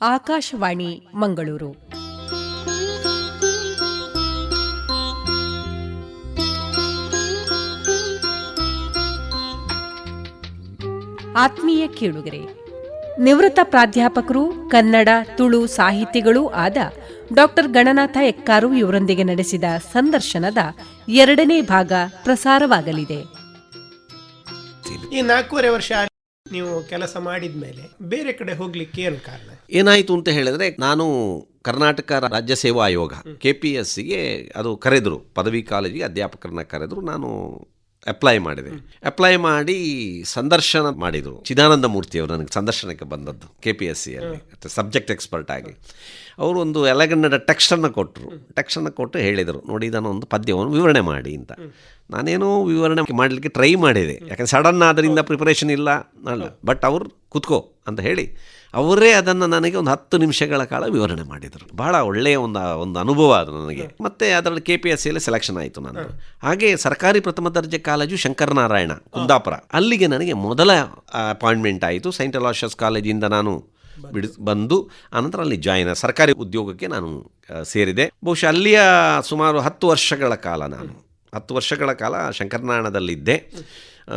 ಆಕಾಶವಾಣಿ, ಮಂಗಳೂರು. ಆತ್ಮೀಯ ಕೇಳುಗರೆ, ನಿವೃತ್ತ ಪ್ರಾಧ್ಯಾಪಕರು, ಕನ್ನಡ, ತುಳು ಸಾಹಿತಿಗಳೂ ಆದ ಡಾಕ್ಟರ್ ಗಣನಾಥ ಎಕ್ಕಾರು ಇವರೊಂದಿಗೆ ನಡೆಸಿದ ಸಂದರ್ಶನದ ಎರಡನೇ ಭಾಗ ಪ್ರಸಾರವಾಗಲಿದೆ. ಈ ನಾಲ್ಕೂವರೆ ವರ್ಷ ನೀವು ಕೆಲಸ ಮಾಡಿದ ಮೇಲೆ ಬೇರೆ ಕಡೆ ಹೋಗ್ಲಿಕ್ಕೆ ಏನು ಕಾರಣ? ಏನಾಯಿತು ಅಂತ ಹೇಳಿದ್ರೆ ನಾನು ಕರ್ನಾಟಕ ರಾಜ್ಯ ಸೇವಾ ಆಯೋಗ ಕೆ ಪಿ ಎಸ್ಸಿಗೆ ಅದು ಕರೆದರು ಪದವಿ ಕಾಲೇಜಿಗೆ ಅಧ್ಯಾಪಕರನ್ನ ಕರೆದರು ನಾನು ಅಪ್ಲೈ ಮಾಡಿದೆ. ಅಪ್ಲೈ ಮಾಡಿ ಸಂದರ್ಶನ ಮಾಡಿದರು. ಚಿದಾನಂದ ಮೂರ್ತಿಯವರು ನನಗೆ ಸಂದರ್ಶನಕ್ಕೆ ಬಂದದ್ದು ಕೆ ಪಿ ಎಸ್ ಸಿಯಲ್ಲಿ ಸಬ್ಜೆಕ್ಟ್ ಎಕ್ಸ್ಪರ್ಟ್ ಆಗಿ. ಅವರು ಒಂದು ಎಲಗನ್ನಡ ಟೆಕ್ಸ್ಟನ್ನು ಕೊಟ್ಟರು ಟೆಕ್ಸ್ಟನ್ನು ಕೊಟ್ಟು ಹೇಳಿದರು ನೋಡಿ ಇದನ್ನು ಒಂದು ಪದ್ಯವನ್ನು ವಿವರಣೆ ಮಾಡಿ ಅಂತ. ನಾನೇನೋ ವಿವರಣೆ ಮಾಡಲಿಕ್ಕೆ ಟ್ರೈ ಮಾಡಿದೆ. ಯಾಕಂದ್ರೆ ಸಡನ್ ಆದ್ದರಿಂದ ಪ್ರಿಪರೇಷನ್ ಇಲ್ಲ. ಅಲ್ಲ ಬಟ್ ಅವರು ಕುತ್ಕೋ ಅಂತ ಹೇಳಿ ಅವರೇ ಅದನ್ನು ನನಗೆ ಒಂದು ಹತ್ತು ನಿಮಿಷಗಳ ಕಾಲ ವಿವರಣೆ ಮಾಡಿದರು. ಬಹಳ ಒಳ್ಳೆಯ ಒಂದು ಒಂದು ಅನುಭವ ಅದು ನನಗೆ. ಮತ್ತೆ ಅದರಲ್ಲಿ ಕೆ ಪಿ ಎಸ್ ಸಿಯಲ್ಲಿ ಸೆಲೆಕ್ಷನ್ ಆಯಿತು ನಾನು ಹಾಗೆ ಸರ್ಕಾರಿ ಪ್ರಥಮ ದರ್ಜೆ ಕಾಲೇಜು ಶಂಕರನಾರಾಯಣ ಕುಂದಾಪುರ. ಅಲ್ಲಿಗೆ ನನಗೆ ಮೊದಲ ಅಪಾಯಿಂಟ್ಮೆಂಟ್ ಆಯಿತು. ಸೈಂಟ್ ಅಲಾಶಸ್ ಕಾಲೇಜಿಂದ ನಾನು ಬಿಡಿಸ್ ಬಂದು ಆನಂತರ ಅಲ್ಲಿ ಜಾಯಿನ್ ಸರ್ಕಾರಿ ಉದ್ಯೋಗಕ್ಕೆ ನಾನು ಸೇರಿದೆ. ಬಹುಶಃ ಅಲ್ಲಿಯ ಸುಮಾರು ಹತ್ತು ವರ್ಷಗಳ ಕಾಲ ನಾನು. ಹತ್ತು ವರ್ಷಗಳ ಕಾಲ ಶಂಕರನಾರಾಯಣದಲ್ಲಿದ್ದೆ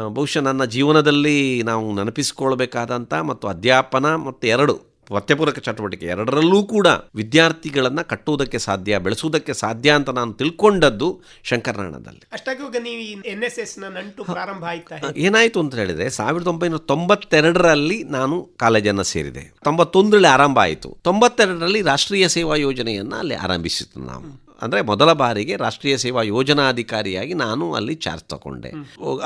ಬಹುಶಃ ನನ್ನ ಜೀವನದಲ್ಲಿ ನಾವು ನೆನಪಿಸಿಕೊಳ್ಬೇಕಾದಂಥ ಮತ್ತು ಅಧ್ಯಾಪನ ಮತ್ತು ಎರಡು ಪಠ್ಯಪೂರಕ ಚಟುವಟಿಕೆ ಎರಡರಲ್ಲೂ ಕೂಡ ವಿದ್ಯಾರ್ಥಿಗಳನ್ನು ಕಟ್ಟುವುದಕ್ಕೆ ಸಾಧ್ಯ ಬೆಳೆಸುವುದಕ್ಕೆ ಸಾಧ್ಯ ಅಂತ ನಾನು ತಿಳ್ಕೊಂಡದ್ದು ನ ನಂಟು ಪ್ರಾರಂಭ ಆಯ್ತಾ? ಏನಾಯಿತು ಅಂತ ಹೇಳಿದ್ರೆ ಸಾವಿರದ ಒಂಬೈನೂರ ತೊಂಬತ್ತೆರಡರಲ್ಲಿ ನಾನು ಕಾಲೇಜನ್ನು ಸೇರಿದೆ. ತೊಂಬತ್ತೊಂದರಲ್ಲಿ ಆರಂಭ ಆಯಿತು. ತೊಂಬತ್ತೆರಡರಲ್ಲಿ ರಾಷ್ಟ್ರೀಯ ಸೇವಾ ಯೋಜನೆಯನ್ನು ಅಲ್ಲಿ ಆರಂಭಿಸಿತು ನಾವು. ಅಂದರೆ ಮೊದಲ ಬಾರಿಗೆ ರಾಷ್ಟ್ರೀಯ ಸೇವಾ ಯೋಜನಾಧಿಕಾರಿಯಾಗಿ ನಾನು ಅಲ್ಲಿ ಚಾರ್ಜ್ ತಗೊಂಡೆ.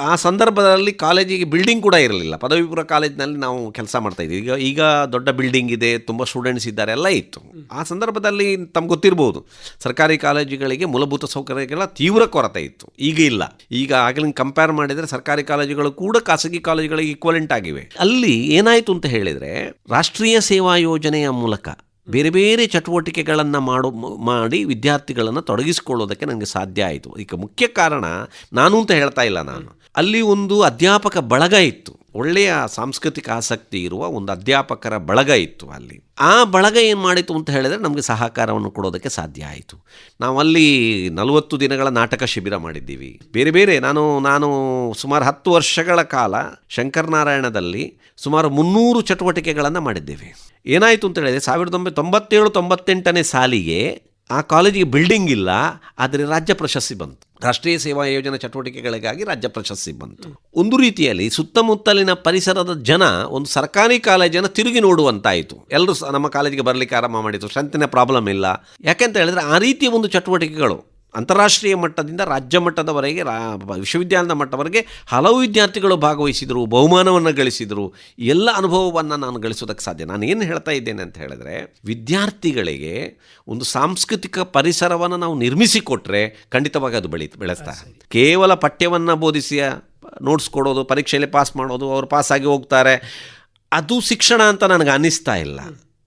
ಆ ಸಂದರ್ಭದಲ್ಲಿ ಕಾಲೇಜಿಗೆ ಬಿಲ್ಡಿಂಗ್ ಕೂಡ ಇರಲಿಲ್ಲ. ಪದವಿಪುರ ಕಾಲೇಜಿನಲ್ಲಿ ನಾವು ಕೆಲಸ ಮಾಡ್ತಾ ಇದ್ವಿ. ಈಗ ಈಗ ದೊಡ್ಡ ಬಿಲ್ಡಿಂಗ್ ಇದೆ, ತುಂಬ ಸ್ಟೂಡೆಂಟ್ಸ್ ಇದ್ದಾರೆ, ಎಲ್ಲ ಇತ್ತು. ಆ ಸಂದರ್ಭದಲ್ಲಿ ತಮ್ಗೆ ಗೊತ್ತಿರ್ಬೋದು, ಸರ್ಕಾರಿ ಕಾಲೇಜುಗಳಿಗೆ ಮೂಲಭೂತ ಸೌಕರ್ಯಗಳ ತೀವ್ರ ಕೊರತೆ ಇತ್ತು. ಈಗ ಇಲ್ಲ. ಈಗ ಆಗಲಿನ ಕಂಪೇರ್ ಮಾಡಿದರೆ ಸರ್ಕಾರಿ ಕಾಲೇಜುಗಳು ಕೂಡ ಖಾಸಗಿ ಕಾಲೇಜುಗಳಿಗೆ ಈಕ್ವಲೆಂಟ್ ಆಗಿವೆ. ಅಲ್ಲಿ ಏನಾಯಿತು ಅಂತ ಹೇಳಿದರೆ, ರಾಷ್ಟ್ರೀಯ ಸೇವಾ ಯೋಜನೆಯ ಮೂಲಕ ಬೇರೆ ಬೇರೆ ಚಟುವಟಿಕೆಗಳನ್ನು ಮಾಡು, ಮಾಡಿ ವಿದ್ಯಾರ್ಥಿಗಳನ್ನು ತೊಡಗಿಸಿಕೊಳ್ಳೋದಕ್ಕೆ ನನಗೆ ಸಾಧ್ಯ ಆಯಿತು. ಈಗ ಮುಖ್ಯ ಕಾರಣ, ನಾನು ಅಂತ ಹೇಳ್ತಾ ಇಲ್ಲ ನಾನು. ಅಲ್ಲಿ ಒಂದು ಅಧ್ಯಾಪಕ ಬಳಗ ಇತ್ತು. ಒಳ್ಳೆಯ ಸಾಂಸ್ಕೃತಿಕ ಆಸಕ್ತಿ ಇರುವ ಒಂದು ಅಧ್ಯಾಪಕರ ಬಳಗ ಇತ್ತು ಅಲ್ಲಿ. ಆ ಬಳಗ ಏನು ಮಾಡಿತು ಅಂತ ಹೇಳಿದರೆ ನಮಗೆ ಸಹಕಾರವನ್ನು ಕೊಡೋದಕ್ಕೆ ಸಾಧ್ಯ ಆಯಿತು. ನಾವು ಅಲ್ಲಿ ನಲವತ್ತು ದಿನಗಳ ನಾಟಕ ಶಿಬಿರ ಮಾಡಿದ್ದೀವಿ. ಬೇರೆ ಬೇರೆ ನಾನು ನಾನು ಸುಮಾರು ಹತ್ತು ವರ್ಷಗಳ ಕಾಲ ಶಂಕರನಾರಾಯಣದಲ್ಲಿ ಸುಮಾರು ಮುನ್ನೂರು ಚಟುವಟಿಕೆಗಳನ್ನು ಮಾಡಿದ್ದೇವೆ. ಏನಾಯಿತು ಅಂತ ಹೇಳಿದರೆ ಸಾವಿರದ ಒಂಬೈನೂರ ತೊಂಬತ್ತೇಳು ತೊಂಬತ್ತೆಂಟನೇ ಸಾಲಿಗೆ ಆ ಕಾಲೇಜಿಗೆ ಬಿಲ್ಡಿಂಗ್ ಇಲ್ಲ, ಆದರೆ ರಾಜ್ಯ ಪ್ರಶಸ್ತಿ ಬಂತು. ರಾಷ್ಟ್ರೀಯ ಸೇವಾ ಯೋಜನೆ ಚಟುವಟಿಕೆಗಳಿಗಾಗಿ ರಾಜ್ಯ ಪ್ರಶಸ್ತಿ ಬಂತು. ಒಂದು ರೀತಿಯಲ್ಲಿ ಸುತ್ತಮುತ್ತಲಿನ ಪರಿಸರದ ಜನ, ಒಂದು ಸರ್ಕಾರಿ ಕಾಲೇಜನ್ನು ತಿರುಗಿ ನೋಡುವಂತಾಯಿತು. ಎಲ್ಲರೂ ನಮ್ಮ ಕಾಲೇಜಿಗೆ ಬರಲಿಕ್ಕೆ ಆರಂಭ ಮಾಡಿತು ಸ್ಟ್ರೆಂತಿನ ಪ್ರಾಬ್ಲಮ್ ಇಲ್ಲ. ಯಾಕೆಂತ ಹೇಳಿದ್ರೆ ಆ ರೀತಿಯ ಒಂದು ಚಟುವಟಿಕೆಗಳು ಅಂತಾರಾಷ್ಟ್ರೀಯ ಮಟ್ಟದಿಂದ ರಾಜ್ಯ ಮಟ್ಟದವರೆಗೆ ರಾ ವಿಶ್ವವಿದ್ಯಾಲಯದ ಮಟ್ಟವರೆಗೆ ಹಲವು ವಿದ್ಯಾರ್ಥಿಗಳು ಭಾಗವಹಿಸಿದರು ಬಹುಮಾನವನ್ನು ಗಳಿಸಿದರು. ಎಲ್ಲ ಅನುಭವವನ್ನು ನಾನು ಗಳಿಸೋದಕ್ಕೆ ಸಾಧ್ಯ. ನಾನು ಏನು ಹೇಳ್ತಾ ಇದ್ದೇನೆ ಅಂತ ಹೇಳಿದ್ರೆ ವಿದ್ಯಾರ್ಥಿಗಳಿಗೆ ಒಂದು ಸಾಂಸ್ಕೃತಿಕ ಪರಿಸರವನ್ನು ನಾವು ನಿರ್ಮಿಸಿಕೊಟ್ರೆ ಖಂಡಿತವಾಗಿ ಅದು ಬೆಳೀತು ಬೆಳೆಸ್ತಾ. ಕೇವಲ ಪಠ್ಯವನ್ನು ಬೋಧಿಸಿ ನೋಟ್ಸ್ ಕೊಡೋದು ಪರೀಕ್ಷೆಯಲ್ಲಿ ಪಾಸ್ ಮಾಡೋದು ಅವರು ಪಾಸಾಗಿ ಹೋಗ್ತಾರೆ. ಅದು ಶಿಕ್ಷಣ ಅಂತ ನನಗೆ ಅನ್ನಿಸ್ತಾ ಇಲ್ಲ.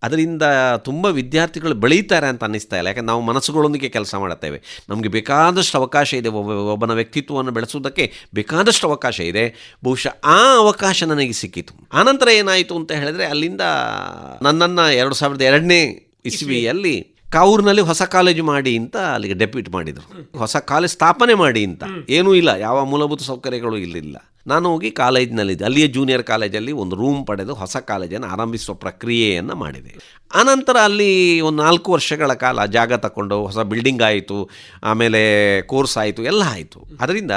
ಅದರಿಂದ ತುಂಬ ವಿದ್ಯಾರ್ಥಿಗಳು ಬೆಳೀತಾರೆ ಅಂತ ಅನ್ನಿಸ್ತಾ ಇಲ್ಲ. ಯಾಕಂದ್ರೆ ನಾವು ಮನಸ್ಸುಗಳೊಂದಿಗೆ ಕೆಲಸ ಮಾಡುತ್ತೇವೆ. ನಮಗೆ ಬೇಕಾದಷ್ಟು ಅವಕಾಶ ಇದೆ. ಒಬ್ಬ ಒಬ್ಬನ ವ್ಯಕ್ತಿತ್ವವನ್ನು ಬೆಳೆಸುವುದಕ್ಕೆ ಬೇಕಾದಷ್ಟು ಅವಕಾಶ ಇದೆ. ಬಹುಶಃ ಆ ಅವಕಾಶ ನನಗೆ ಸಿಕ್ಕಿತು. ಆನಂತರ ಏನಾಯಿತು ಅಂತ ಹೇಳಿದ್ರೆ ಅಲ್ಲಿಂದ ನನ್ನನ್ನು ಎರಡು ಸಾವಿರದ ಎರಡನೇ ಇಸ್ವಿಯಲ್ಲಿ ಕಾವೂರಿನಲ್ಲಿ ಹೊಸ ಕಾಲೇಜು ಮಾಡಿ ಅಂತ ಅಲ್ಲಿಗೆ ಡೆಪ್ಯೂಟ್ ಮಾಡಿದರು. ಹೊಸ ಕಾಲೇಜ್ ಸ್ಥಾಪನೆ ಮಾಡಿ ಅಂತ. ಏನೂ ಇಲ್ಲ. ಯಾವ ಮೂಲಭೂತ ಸೌಕರ್ಯಗಳು ಇಲ್ಲಿಲ್ಲ. ನಾನು ಹೋಗಿ ಕಾಲೇಜ್ನಲ್ಲಿದ್ದೆ. ಅಲ್ಲಿಯ ಜೂನಿಯರ್ ಕಾಲೇಜಲ್ಲಿ ಒಂದು ರೂಮ್ ಪಡೆದು ಹೊಸ ಕಾಲೇಜನ್ನು ಆರಂಭಿಸುವ ಪ್ರಕ್ರಿಯೆಯನ್ನು ಮಾಡಿದೆ. ಆನಂತರ ಅಲ್ಲಿ ಒಂದು ನಾಲ್ಕು ವರ್ಷಗಳ ಕಾಲ ಜಾಗ ತಗೊಂಡು ಹೊಸ ಬಿಲ್ಡಿಂಗ್ ಆಯಿತು, ಆಮೇಲೆ ಕೋರ್ಸ್ ಆಯಿತು, ಎಲ್ಲ ಆಯಿತು. ಅದರಿಂದ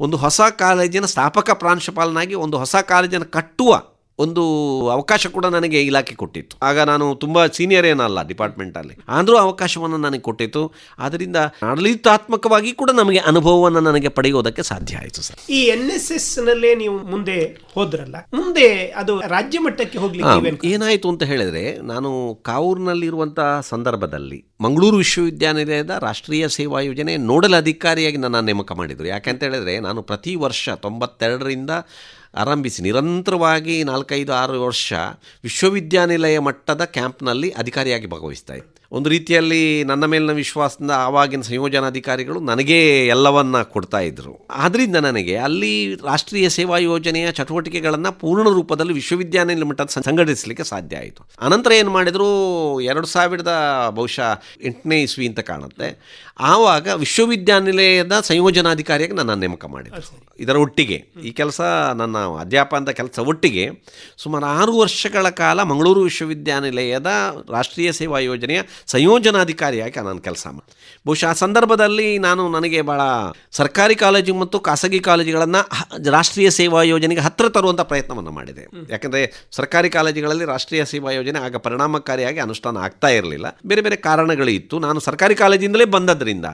ಒಂದು ಹೊಸ ಕಾಲೇಜಿನ ಸ್ಥಾಪಕ ಪ್ರಾಂಶುಪಾಲನಾಗಿ ಒಂದು ಹೊಸ ಕಾಲೇಜನ್ನು ಕಟ್ಟುವ ಒಂದು ಅವಕಾಶ ಕೂಡ ನನಗೆ ಇಲಾಖೆ ಕೊಟ್ಟಿತ್ತು. ಆಗ ನಾನು ತುಂಬ ಸೀನಿಯರ್ ಏನಲ್ಲ ಡಿಪಾರ್ಟ್ಮೆಂಟಲ್ಲಿ ಆದರೂ ಅವಕಾಶವನ್ನು ನನಗೆ ಕೊಟ್ಟಿತ್ತು. ಆದ್ದರಿಂದ ಆಡಳಿತಾತ್ಮಕವಾಗಿ ಕೂಡ ನಮಗೆ ಅನುಭವವನ್ನು ನನಗೆ ಪಡೆಯೋದಕ್ಕೆ ಸಾಧ್ಯ ಆಯಿತು ಸರ್. ಈ ಎನ್ ಎಸ್ ಎಸ್ ನಲ್ಲೇ ನೀವು ಮುಂದೆ ಹೋದ್ರಲ್ಲ. ಮುಂದೆ ಅದು ರಾಜ್ಯ ಮಟ್ಟಕ್ಕೆ ಹೋಗ್ಲಿಕ್ಕೆ ಏನಾಯಿತು ಅಂತ ಹೇಳಿದ್ರೆ ನಾನು ಕಾವೂರಿನಲ್ಲಿರುವಂತಹ ಸಂದರ್ಭದಲ್ಲಿ ಮಂಗಳೂರು ವಿಶ್ವವಿದ್ಯಾನಿಲಯದ ರಾಷ್ಟ್ರೀಯ ಸೇವಾ ಯೋಜನೆ ನೋಡಲ್ ಅಧಿಕಾರಿಯಾಗಿ ನನ್ನ ನೇಮಕ ಮಾಡಿದರು. ಯಾಕೆಂತ ಹೇಳಿದ್ರೆ ನಾನು ಪ್ರತಿ ವರ್ಷ ತೊಂಬತ್ತೆರಡರಿಂದ ಆರಂಭಿಸಿ. ನಿರಂತರವಾಗಿ ನಾಲ್ಕೈದು ಆರು ವರ್ಷ ವಿಶ್ವವಿದ್ಯಾನಿಲಯ ಮಟ್ಟದ ಕ್ಯಾಂಪ್ನಲ್ಲಿ ಅಧಿಕಾರಿಯಾಗಿ ಭಾಗವಹಿಸ್ತಾ ಇದ್ದೆ ಒಂದು ರೀತಿಯಲ್ಲಿ ನನ್ನ ಮೇಲಿನ ವಿಶ್ವಾಸದಿಂದ ಆವಾಗಿನ ಸಂಯೋಜನಾಧಿಕಾರಿಗಳು ನನಗೇ ಎಲ್ಲವನ್ನ ಕೊಡ್ತಾ ಇದ್ರು. ಆದ್ರಿಂದ ನನಗೆ ಅಲ್ಲಿ ರಾಷ್ಟ್ರೀಯ ಸೇವಾ ಯೋಜನೆಯ ಚಟುವಟಿಕೆಗಳನ್ನು ಪೂರ್ಣ ರೂಪದಲ್ಲಿ ವಿಶ್ವವಿದ್ಯಾನಿಲಯ ಮಟ್ಟದ ಸಂಘಟಿಸಲಿಕ್ಕೆ ಸಾಧ್ಯ ಆಯಿತು. ಅನಂತರ ಏನು ಮಾಡಿದ್ರು ಎರಡು ಸಾವಿರದ ಬಹುಶಃ ಎಂಟನೇ ಇಸ್ವಿ ಅಂತ ಕಾಣುತ್ತೆ. ಆವಾಗ ವಿಶ್ವವಿದ್ಯಾನಿಲಯದ ಸಂಯೋಜನಾಧಿಕಾರಿಯಾಗಿ ನನ್ನ ನೇಮಕ ಮಾಡಿದ್ರು. ಇದರ ಒಟ್ಟಿಗೆ ಈ ಕೆಲಸ ನನ್ನ ಅಧ್ಯಾಪನದ ಕೆಲಸ ಒಟ್ಟಿಗೆ ಸುಮಾರು ಆರು ವರ್ಷಗಳ ಕಾಲ ಮಂಗಳೂರು ವಿಶ್ವವಿದ್ಯಾನಿಲಯದ ರಾಷ್ಟ್ರೀಯ ಸೇವಾ ಯೋಜನೆಯ ಸಂಯೋಜನಾಧಿಕಾರಿಯಾಗಿ ನಾನು ಕೆಲಸ ಮಾಡಿ ಬಹುಶಃ ಆ ಸಂದರ್ಭದಲ್ಲಿ ನಾನು ನನಗೆ ಭಾಳ ಸರ್ಕಾರಿ ಕಾಲೇಜು ಮತ್ತು ಖಾಸಗಿ ಕಾಲೇಜುಗಳನ್ನು ರಾಷ್ಟ್ರೀಯ ಸೇವಾ ಯೋಜನೆಗೆ ಹತ್ತಿರ ತರುವಂಥ ಪ್ರಯತ್ನವನ್ನು ಮಾಡಿದೆ. ಯಾಕಂದರೆ ಸರ್ಕಾರಿ ಕಾಲೇಜುಗಳಲ್ಲಿ ರಾಷ್ಟ್ರೀಯ ಸೇವಾ ಯೋಜನೆ ಆಗ ಪರಿಣಾಮಕಾರಿಯಾಗಿ ಅನುಷ್ಠಾನ ಆಗ್ತಾ ಇರಲಿಲ್ಲ. ಬೇರೆ ಬೇರೆ ಕಾರಣಗಳು ಇತ್ತು. ನಾನು ಸರ್ಕಾರಿ ಕಾಲೇಜಿಂದಲೇ ಬಂದದ್ರಿಂದ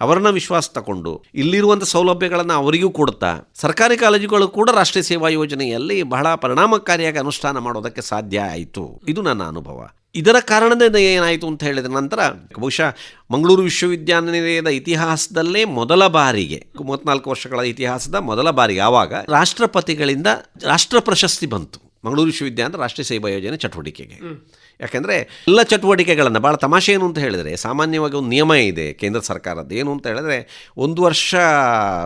ಅವರನ್ನ ವಿಶ್ವಾಸ ತಗೊಂಡು ಇಲ್ಲಿರುವಂಥ ಸೌಲಭ್ಯಗಳನ್ನು ಅವರಿಗೂ ಕೊಡ್ತಾ ಸರ್ಕಾರಿ ಕಾಲೇಜುಗಳು ಕೂಡ ರಾಷ್ಟ್ರೀಯ ಸೇವಾ ಯೋಜನೆಯಲ್ಲಿ ಬಹಳ ಪರಿಣಾಮಕಾರಿಯಾಗಿ ಅನುಷ್ಠಾನ ಮಾಡೋದಕ್ಕೆ ಸಾಧ್ಯ ಆಯಿತು. ಇದು ನನ್ನ ಅನುಭವ. ಇದರ ಕಾರಣದಿಂದ ಏನಾಯಿತು ಅಂತ ಹೇಳಿದ ನಂತರ, ಬಹುಶಃ ಮಂಗಳೂರು ವಿಶ್ವವಿದ್ಯಾನಿಲಯದ ಇತಿಹಾಸದಲ್ಲೇ ಮೊದಲ ಬಾರಿಗೆ, ಮೂವತ್ನಾಲ್ಕು ವರ್ಷಗಳ ಇತಿಹಾಸದ ಮೊದಲ ಬಾರಿಗೆ ಆವಾಗ ರಾಷ್ಟ್ರಪತಿಗಳಿಂದ ರಾಷ್ಟ್ರ ಪ್ರಶಸ್ತಿ ಬಂತು. ಮಂಗಳೂರು ವಿಶ್ವವಿದ್ಯಾಲಯ ರಾಷ್ಟ್ರೀಯ ಸೇವಾ ಯೋಜನೆ ಚಟುವಟಿಕೆಗೆ. ಯಾಕೆಂದರೆ ಎಲ್ಲ ಚಟುವಟಿಕೆಗಳನ್ನು ಭಾಳ ತಮಾಷೆ ಏನು ಅಂತ ಹೇಳಿದರೆ ಸಾಮಾನ್ಯವಾಗಿ ಒಂದು ನಿಯಮ ಇದೆ ಕೇಂದ್ರ ಸರ್ಕಾರದ್ದು ಏನು ಅಂತ ಹೇಳಿದ್ರೆ ಒಂದು ವರ್ಷ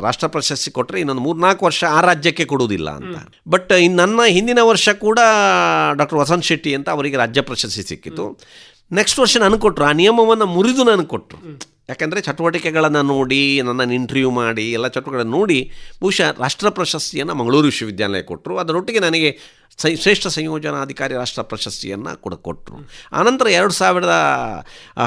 ರಾಷ್ಟ್ರ ಪ್ರಶಸ್ತಿ ಕೊಟ್ಟರೆ ಇನ್ನೊಂದು ಮೂರ್ನಾಲ್ಕು ವರ್ಷ ಆ ರಾಜ್ಯಕ್ಕೆ ಕೊಡುವುದಿಲ್ಲ ಅಂತ. ಬಟ್ ಇನ್ನು ನನ್ನ ಹಿಂದಿನ ವರ್ಷ ಕೂಡ ಡಾಕ್ಟರ್ ವಸಂತ್ ಶೆಟ್ಟಿ ಅಂತ ಅವರಿಗೆ ರಾಜ್ಯ ಪ್ರಶಸ್ತಿ ಸಿಕ್ಕಿತು. ನೆಕ್ಸ್ಟ್ ವರ್ಷ ನನಗೆ ಕೊಟ್ಟರು ಆ ನಿಯಮವನ್ನು ಮುರಿದು ನನಗೆ ಕೊಟ್ಟರು ಯಾಕಂದರೆ ಚಟುವಟಿಕೆಗಳನ್ನು ನೋಡಿ ನನ್ನನ್ನು ಇಂಟರ್ವ್ಯೂ ಮಾಡಿ, ಎಲ್ಲ ಚಟುವಟಿಕೆಗಳನ್ನು ನೋಡಿ ಬಹುಶಃ ರಾಷ್ಟ್ರ ಪ್ರಶಸ್ತಿಯನ್ನು ಮಂಗಳೂರು ವಿಶ್ವವಿದ್ಯಾಲಯ ಕೊಟ್ಟರು ಅದರೊಟ್ಟಿಗೆ ನನಗೆ ಸೈ, ಶ್ರೇಷ್ಠ ಸಂಯೋಜನಾಧಿಕಾರಿ ರಾಷ್ಟ್ರ ಪ್ರಶಸ್ತಿಯನ್ನು ಕೂಡ ಕೊಟ್ಟರು ಆನಂತರ ಎರಡು ಸಾವಿರದ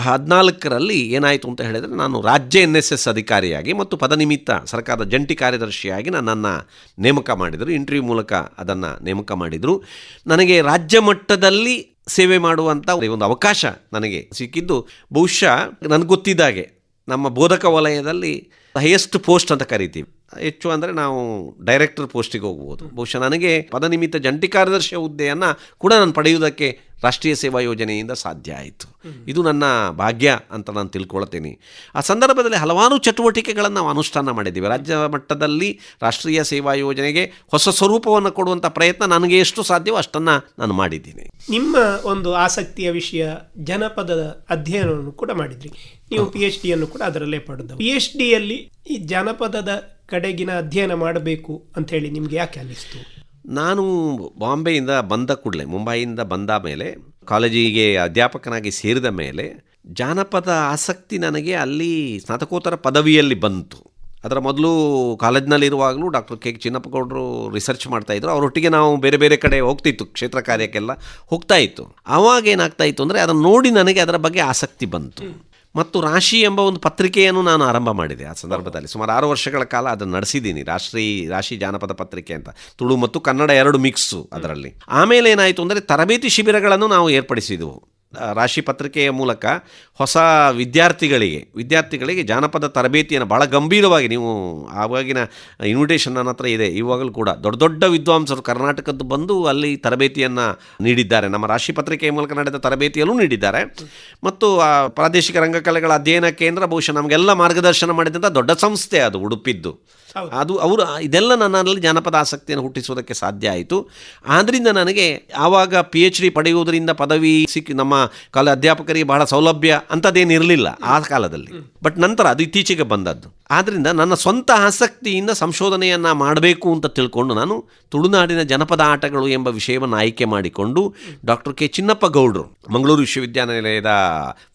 ಹದಿನಾಲ್ಕರಲ್ಲಿ ಏನಾಯಿತು ಅಂತ ಹೇಳಿದರೆ ನಾನು ರಾಜ್ಯ ಎನ್ ಎಸ್ ಎಸ್ ಅಧಿಕಾರಿಯಾಗಿ ಮತ್ತು ಪದನಿಮಿತ್ತ ಸರ್ಕಾರದ ಜಂಟಿ ಕಾರ್ಯದರ್ಶಿಯಾಗಿ ನನ್ನನ್ನು ನೇಮಕ ಮಾಡಿದರು. ಇಂಟರ್ವ್ಯೂ ಮೂಲಕ ಅದನ್ನು ನೇಮಕ ಮಾಡಿದರು. ನನಗೆ ರಾಜ್ಯ ಮಟ್ಟದಲ್ಲಿ ಸೇವೆ ಮಾಡುವಂಥ ಒಂದು ಅವಕಾಶ ನನಗೆ ಸಿಕ್ಕಿದ್ದು. ಬಹುಶಃ ನನಗೆ ಗೊತ್ತಿದ್ದಾಗೆ ನಮ್ಮ ಬೋಧಕ ವಲಯದಲ್ಲಿ ಹೈಯೆಸ್ಟ್ ಪೋಸ್ಟ್ ಅಂತ ಕರಿತೀವಿ. ಹೆಚ್ಚು ಅಂದರೆ ನಾವು ಡೈರೆಕ್ಟರ್ ಪೋಸ್ಟಿಗೆ ಹೋಗ್ಬೋದು. ಬಹುಶಃ ನನಗೆ ಪದನಿಮಿತ್ತ ಜಂಟಿ ಕಾರ್ಯದರ್ಶಿ ಹುದ್ದೆಯನ್ನು ಕೂಡ ನಾನು ಪಡೆಯುವುದಕ್ಕೆ ರಾಷ್ಟ್ರೀಯ ಸೇವಾ ಯೋಜನೆಯಿಂದ ಸಾಧ್ಯ ಆಯಿತು. ಇದು ನನ್ನ ಭಾಗ್ಯ ಅಂತ ನಾನು ತಿಳ್ಕೊಳ್ತೇನೆ. ಆ ಸಂದರ್ಭದಲ್ಲಿ ಹಲವಾರು ಚಟುವಟಿಕೆಗಳನ್ನು ನಾವು ಅನುಷ್ಠಾನ ಮಾಡಿದ್ದೀವಿ. ರಾಜ್ಯ ಮಟ್ಟದಲ್ಲಿ ರಾಷ್ಟ್ರೀಯ ಸೇವಾ ಯೋಜನೆಗೆ ಹೊಸ ಸ್ವರೂಪವನ್ನು ಕೊಡುವಂಥ ಪ್ರಯತ್ನ ನನಗೆ ಎಷ್ಟು ಸಾಧ್ಯವೋ ಅಷ್ಟನ್ನು ನಾನು ಮಾಡಿದ್ದೀನಿ. ನಿಮ್ಮ ಒಂದು ಆಸಕ್ತಿಯ ವಿಷಯ ಜನಪದದ ಅಧ್ಯಯನವನ್ನು ಕೂಡ ಮಾಡಿದ್ರಿ. ನೀವು ಪಿ ಎಚ್ ಡಿಯನ್ನು ಕೂಡ ಅದರಲ್ಲೇ ಪಡೆದ ಪಿ ಎಚ್ ಡಿಯಲ್ಲಿ ಈ ಜನಪದದ ಕಡೆಗಿನ ಅಧ್ಯಯನ ಮಾಡಬೇಕು ಅಂತ ಹೇಳಿ ನಿಮ್ಗೆ ಯಾಕೆ ಅನ್ನಿಸ್ತು? ನಾನು ಬಾಂಬೆಯಿಂದ ಬಂದ ಕೂಡಲೇ, ಮುಂಬೈಯಿಂದ ಬಂದ ಮೇಲೆ, ಕಾಲೇಜಿಗೆ ಅಧ್ಯಾಪಕನಾಗಿ ಸೇರಿದ ಮೇಲೆ, ಜಾನಪದ ಆಸಕ್ತಿ ನನಗೆ ಅಲ್ಲಿ ಸ್ನಾತಕೋತ್ತರ ಪದವಿಯಲ್ಲಿ ಬಂತು. ಅದರ ಮೊದಲು ಕಾಲೇಜ್ನಲ್ಲಿರುವಾಗಲೂ ಡಾಕ್ಟರ್ ಕೆ. ಚಿನ್ನಪ್ಪಗೌಡರು ರಿಸರ್ಚ್ ಮಾಡ್ತಾಯಿದ್ರು ಅವರೊಟ್ಟಿಗೆ ನಾವು ಬೇರೆ ಬೇರೆ ಕಡೆ ಹೋಗ್ತಿತ್ತು, ಕ್ಷೇತ್ರ ಕಾರ್ಯಕ್ಕೆಲ್ಲ ಹೋಗ್ತಾ ಇತ್ತು. ಆವಾಗ ಏನಾಗ್ತಾ ಇತ್ತು ಅಂದರೆ ಅದನ್ನು ನೋಡಿ ನನಗೆ ಅದರ ಬಗ್ಗೆ ಆಸಕ್ತಿ ಬಂತು. ಮತ್ತು ರಾಶಿ ಎಂಬ ಒಂದು ಪತ್ರಿಕೆಯನ್ನು ನಾನು ಆರಂಭ ಮಾಡಿದೆ ಆ ಸಂದರ್ಭದಲ್ಲಿ. ಸುಮಾರು ಆರು ವರ್ಷಗಳ ಕಾಲ ಅದನ್ನು ನಡೆಸಿದ್ದೀನಿ. ರಾಷ್ಟ್ರೀಯ ರಾಶಿ ಜಾನಪದ ಪತ್ರಿಕೆ ಅಂತ. ತುಳು ಮತ್ತು ಕನ್ನಡ ಎರಡು ಮಿಕ್ಸು ಅದರಲ್ಲಿ. ಆಮೇಲೆ ಏನಾಯಿತು ಅಂದರೆ ತರಬೇತಿ ಶಿಬಿರಗಳನ್ನು ನಾವು ಏರ್ಪಡಿಸಿದೆವು. ರಾಶಿ ಪತ್ರಿಕೆಯ ಮೂಲಕ ಹೊಸ ವಿದ್ಯಾರ್ಥಿಗಳಿಗೆ ವಿದ್ಯಾರ್ಥಿಗಳಿಗೆ ಜಾನಪದ ತರಬೇತಿಯನ್ನು ಭಾಳ ಗಂಭೀರವಾಗಿ ನೀವು ಆವಾಗಿನ ಇನ್ವಿಟೇಷನ್ ನನ್ನ ಹತ್ರ ಇದೆ. ಇವಾಗಲೂ ಕೂಡ ದೊಡ್ಡ ದೊಡ್ಡ ವಿದ್ವಾಂಸರು ಕರ್ನಾಟಕದ್ದು ಬಂದು ಅಲ್ಲಿ ತರಬೇತಿಯನ್ನು ನೀಡಿದ್ದಾರೆ. ನಮ್ಮ ರಾಶಿ ಪತ್ರಿಕೆಯ ಮೂಲಕ ನಡೆದ ತರಬೇತಿಯಲ್ಲೂ ನೀಡಿದ್ದಾರೆ. ಮತ್ತು ಆ ಪ್ರಾದೇಶಿಕ ರಂಗಕಲೆಗಳ ಅಧ್ಯಯನ ಕೇಂದ್ರ, ಬಹುಶಃ ನಮಗೆಲ್ಲ ಮಾರ್ಗದರ್ಶನ ಮಾಡಿದಂಥ ದೊಡ್ಡ ಸಂಸ್ಥೆ ಅದು ಉಡುಪಿದ್ದು. ಅದು ಅವರು, ಇದೆಲ್ಲ ನನ್ನಲ್ಲಿ ಜಾನಪದ ಆಸಕ್ತಿಯನ್ನು ಹುಟ್ಟಿಸುವುದಕ್ಕೆ ಸಾಧ್ಯ ಆಯಿತು. ಆದ್ದರಿಂದ ನನಗೆ ಆವಾಗ ಪಿ ಎಚ್ ಡಿ ಪಡೆಯುವುದರಿಂದ ಪದವಿ ಸಿಕ್ಕಿ ನಮ್ಮ ಕಾಲ ಅಧ್ಯಾಪಕರಿಗೆ ಬಹಳ ಸೌಲಭ್ಯ ಅಂಥದ್ದೇನಿರಲಿಲ್ಲ ಆ ಕಾಲದಲ್ಲಿ. ಬಟ್ ನಂತರ ಅದು ಇತ್ತೀಚೆಗೆ ಬಂದದ್ದು. ಆದ್ದರಿಂದ ನನ್ನ ಸ್ವಂತ ಆಸಕ್ತಿಯಿಂದ ಸಂಶೋಧನೆಯನ್ನು ಮಾಡಬೇಕು ಅಂತ ತಿಳ್ಕೊಂಡು ನಾನು ತುಳುನಾಡಿನ ಜನಪದ ಆಟಗಳು ಎಂಬ ವಿಷಯವನ್ನು ಆಯ್ಕೆ ಮಾಡಿಕೊಂಡು ಡಾಕ್ಟರ್ ಕೆ ಚಿನ್ನಪ್ಪ ಗೌಡ್ರು, ಮಂಗಳೂರು ವಿಶ್ವವಿದ್ಯಾನಿಲಯದ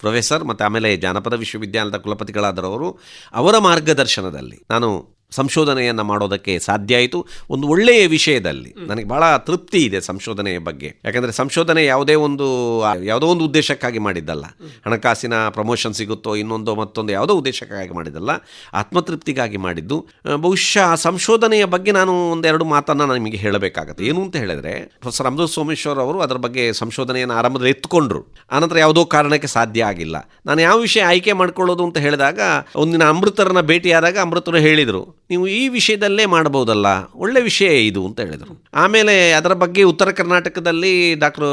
ಪ್ರೊಫೆಸರ್ ಮತ್ತು ಆಮೇಲೆ ಜಾನಪದ ವಿಶ್ವವಿದ್ಯಾಲಯದ ಕುಲಪತಿಗಳಾದರವರು ಅವರ ಮಾರ್ಗದರ್ಶನದಲ್ಲಿ ನಾನು ಸಂಶೋಧನೆಯನ್ನು ಮಾಡೋದಕ್ಕೆ ಸಾಧ್ಯ ಆಯಿತು. ಒಂದು ಒಳ್ಳೆಯ ವಿಷಯದಲ್ಲಿ ನನಗೆ ಬಹಳ ತೃಪ್ತಿ ಇದೆ ಸಂಶೋಧನೆಯ ಬಗ್ಗೆ. ಯಾಕಂದರೆ ಸಂಶೋಧನೆ ಯಾವುದೇ ಒಂದು ಯಾವುದೋ ಒಂದು ಉದ್ದೇಶಕ್ಕಾಗಿ ಮಾಡಿದ್ದಲ್ಲ. ಹಣಕಾಸಿನ ಪ್ರಮೋಷನ್ ಸಿಗುತ್ತೋ ಇನ್ನೊಂದು ಮತ್ತೊಂದು ಯಾವುದೋ ಉದ್ದೇಶಕ್ಕಾಗಿ ಮಾಡಿದ್ದಲ್ಲ. ಆತ್ಮತೃಪ್ತಿಗಾಗಿ ಮಾಡಿದ್ದು. ಬಹುಶಃ ಆ ಸಂಶೋಧನೆಯ ಬಗ್ಗೆ ನಾನು ಒಂದೆರಡು ಮಾತನ್ನು ನಾನು ನಿಮಗೆ ಹೇಳಬೇಕಾಗತ್ತೆ. ಏನು ಅಂತ ಹೇಳಿದರೆ ಪ್ರೊಫೆಸರ್ ಅಮೃತ ಸೋಮೇಶ್ವರ್ ಅವರು ಅದರ ಬಗ್ಗೆ ಸಂಶೋಧನೆಯನ್ನು ಆರಂಭದಲ್ಲಿ ಎತ್ಕೊಂಡ್ರು. ಆನಂತರ ಯಾವುದೋ ಕಾರಣಕ್ಕೆ ಸಾಧ್ಯ ಆಗಿಲ್ಲ. ನಾನು ಯಾವ ವಿಷಯ ಆಯ್ಕೆ ಮಾಡಿಕೊಳ್ಳೋದು ಅಂತ ಹೇಳಿದಾಗ ಒಂದಿನ ಅಮೃತರನ್ನ ಭೇಟಿಯಾದಾಗ ಅಮೃತರು ಹೇಳಿದರು. ನೀವು ಈ ವಿಷಯದಲ್ಲೇ ಮಾಡ್ಬೋದಲ್ಲ ಒಳ್ಳೆ ವಿಷಯ ಇದು ಅಂತ ಹೇಳಿದರು. ಆಮೇಲೆ ಅದರ ಬಗ್ಗೆ ಉತ್ತರ ಕರ್ನಾಟಕದಲ್ಲಿ ಡಾಕ್ಟರ್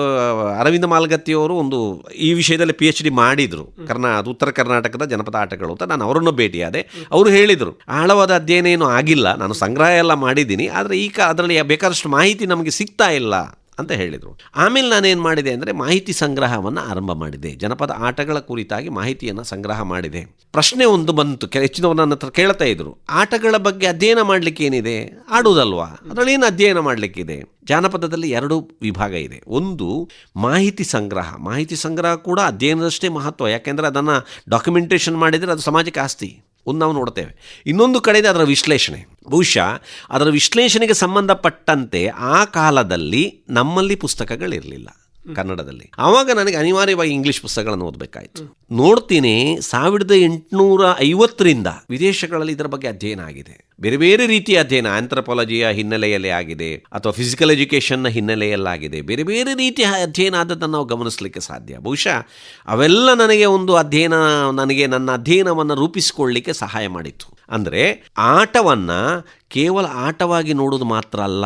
ಅರವಿಂದ ಮಾಲ್ಗತ್ತಿಯವರು ಒಂದು ಈ ವಿಷಯದಲ್ಲಿ ಪಿ ಎಚ್ ಡಿ ಮಾಡಿದರು. ಕರ್ನಾ ಅದು ಉತ್ತರ ಕರ್ನಾಟಕದ ಜನಪದ ಆಟಗಳು ಅಂತ ನಾನು ಅವರನ್ನು ಭೇಟಿಯಾದೆ. ಅವರು ಹೇಳಿದರು ಆಳವಾದ ಅಧ್ಯಯನ ಏನು ಆಗಿಲ್ಲ ನಾನು ಸಂಗ್ರಹ ಎಲ್ಲ ಮಾಡಿದ್ದೀನಿ ಆದರೆ ಈಗ ಅದರಲ್ಲಿ ಬೇಕಾದಷ್ಟು ಮಾಹಿತಿ ನಮಗೆ ಸಿಗ್ತಾ ಇಲ್ಲ. ಅಂತ ಹೇಳಿದರು. ಆಮೇಲೆ ನಾನೇನು ಮಾಡಿದೆ ಅಂದರೆ ಮಾಹಿತಿ ಸಂಗ್ರಹವನ್ನು ಆರಂಭ ಮಾಡಿದೆ. ಜನಪದ ಆಟಗಳ ಕುರಿತಾಗಿ ಮಾಹಿತಿಯನ್ನು ಸಂಗ್ರಹ ಮಾಡಿದೆ. ಪ್ರಶ್ನೆ ಒಂದು ಬಂತು. ಹೆಚ್ಚಿನವರು ನನ್ನ ಹತ್ರ ಕೇಳ್ತಾ ಇದ್ರು. ಆಟಗಳ ಬಗ್ಗೆ ಅಧ್ಯಯನ ಮಾಡಲಿಕ್ಕೆ ಏನಿದೆ? ಆಡುವುದಲ್ವಾ ಅದರಲ್ಲಿ ಏನು ಅಧ್ಯಯನ ಮಾಡಲಿಕ್ಕಿದೆ? ಜಾನಪದದಲ್ಲಿ ಎರಡು ವಿಭಾಗ ಇದೆ. ಒಂದು, ಮಾಹಿತಿ ಸಂಗ್ರಹ. ಮಾಹಿತಿ ಸಂಗ್ರಹ ಕೂಡ ಅಧ್ಯಯನದಷ್ಟೇ ಮಹತ್ವ. ಯಾಕೆಂದರೆ ಅದನ್ನು ಡಾಕ್ಯುಮೆಂಟೇಷನ್ ಮಾಡಿದರೆ ಅದು ಸಮಾಜಕ್ಕೆ ಆಸ್ತಿ. ಒಂದು ನಾವು ನೋಡ್ತೇವೆ. ಇನ್ನೊಂದು ಕಡೆಇದೆ ಅದರ ವಿಶ್ಲೇಷಣೆ. ಬಹುಶಃ ಅದರ ವಿಶ್ಲೇಷಣೆಗೆ ಸಂಬಂಧಪಟ್ಟಂತೆ ಆ ಕಾಲದಲ್ಲಿ ನಮ್ಮಲ್ಲಿ ಪುಸ್ತಕಗಳಿರಲಿಲ್ಲ. ಕನ್ನಡದಲ್ಲಿ. ಆವಾಗ ನನಗೆ ಅನಿವಾರ್ಯವಾಗಿ ಇಂಗ್ಲಿಷ್ ಪುಸ್ತಕಗಳನ್ನು ಓದಬೇಕಾಯಿತು. ನೋಡ್ತೀನಿ ಸಾವಿರದ ಎಂಟುನೂರ ಐವತ್ತರಿಂದ ವಿದೇಶಗಳಲ್ಲಿ ಇದರ ಬಗ್ಗೆ ಅಧ್ಯಯನ ಆಗಿದೆ. ಬೇರೆ ಬೇರೆ ರೀತಿಯ ಅಧ್ಯಯನ ಆಂಥ್ರಪಾಲಜಿಯ ಹಿನ್ನೆಲೆಯಲ್ಲಿ ಆಗಿದೆ ಅಥವಾ ಫಿಸಿಕಲ್ ಎಜುಕೇಷನ್ನ ಹಿನ್ನೆಲೆಯಲ್ಲಾಗಿದೆ. ಬೇರೆ ಬೇರೆ ರೀತಿಯ ಅಧ್ಯಯನ ಆದದ್ದನ್ನು ನಾವು ಗಮನಿಸಲಿಕ್ಕೆ ಸಾಧ್ಯ. ಬಹುಶಃ ಅವೆಲ್ಲ ನನಗೆ ಒಂದು ಅಧ್ಯಯನ ನನಗೆ ನನ್ನ ಅಧ್ಯಯನವನ್ನು ರೂಪಿಸಿಕೊಳ್ಳಲಿಕ್ಕೆ ಸಹಾಯ ಮಾಡಿತ್ತು. ಅಂದರೆ ಆಟವನ್ನು ಕೇವಲ ಆಟವಾಗಿ ನೋಡೋದು ಮಾತ್ರ ಅಲ್ಲ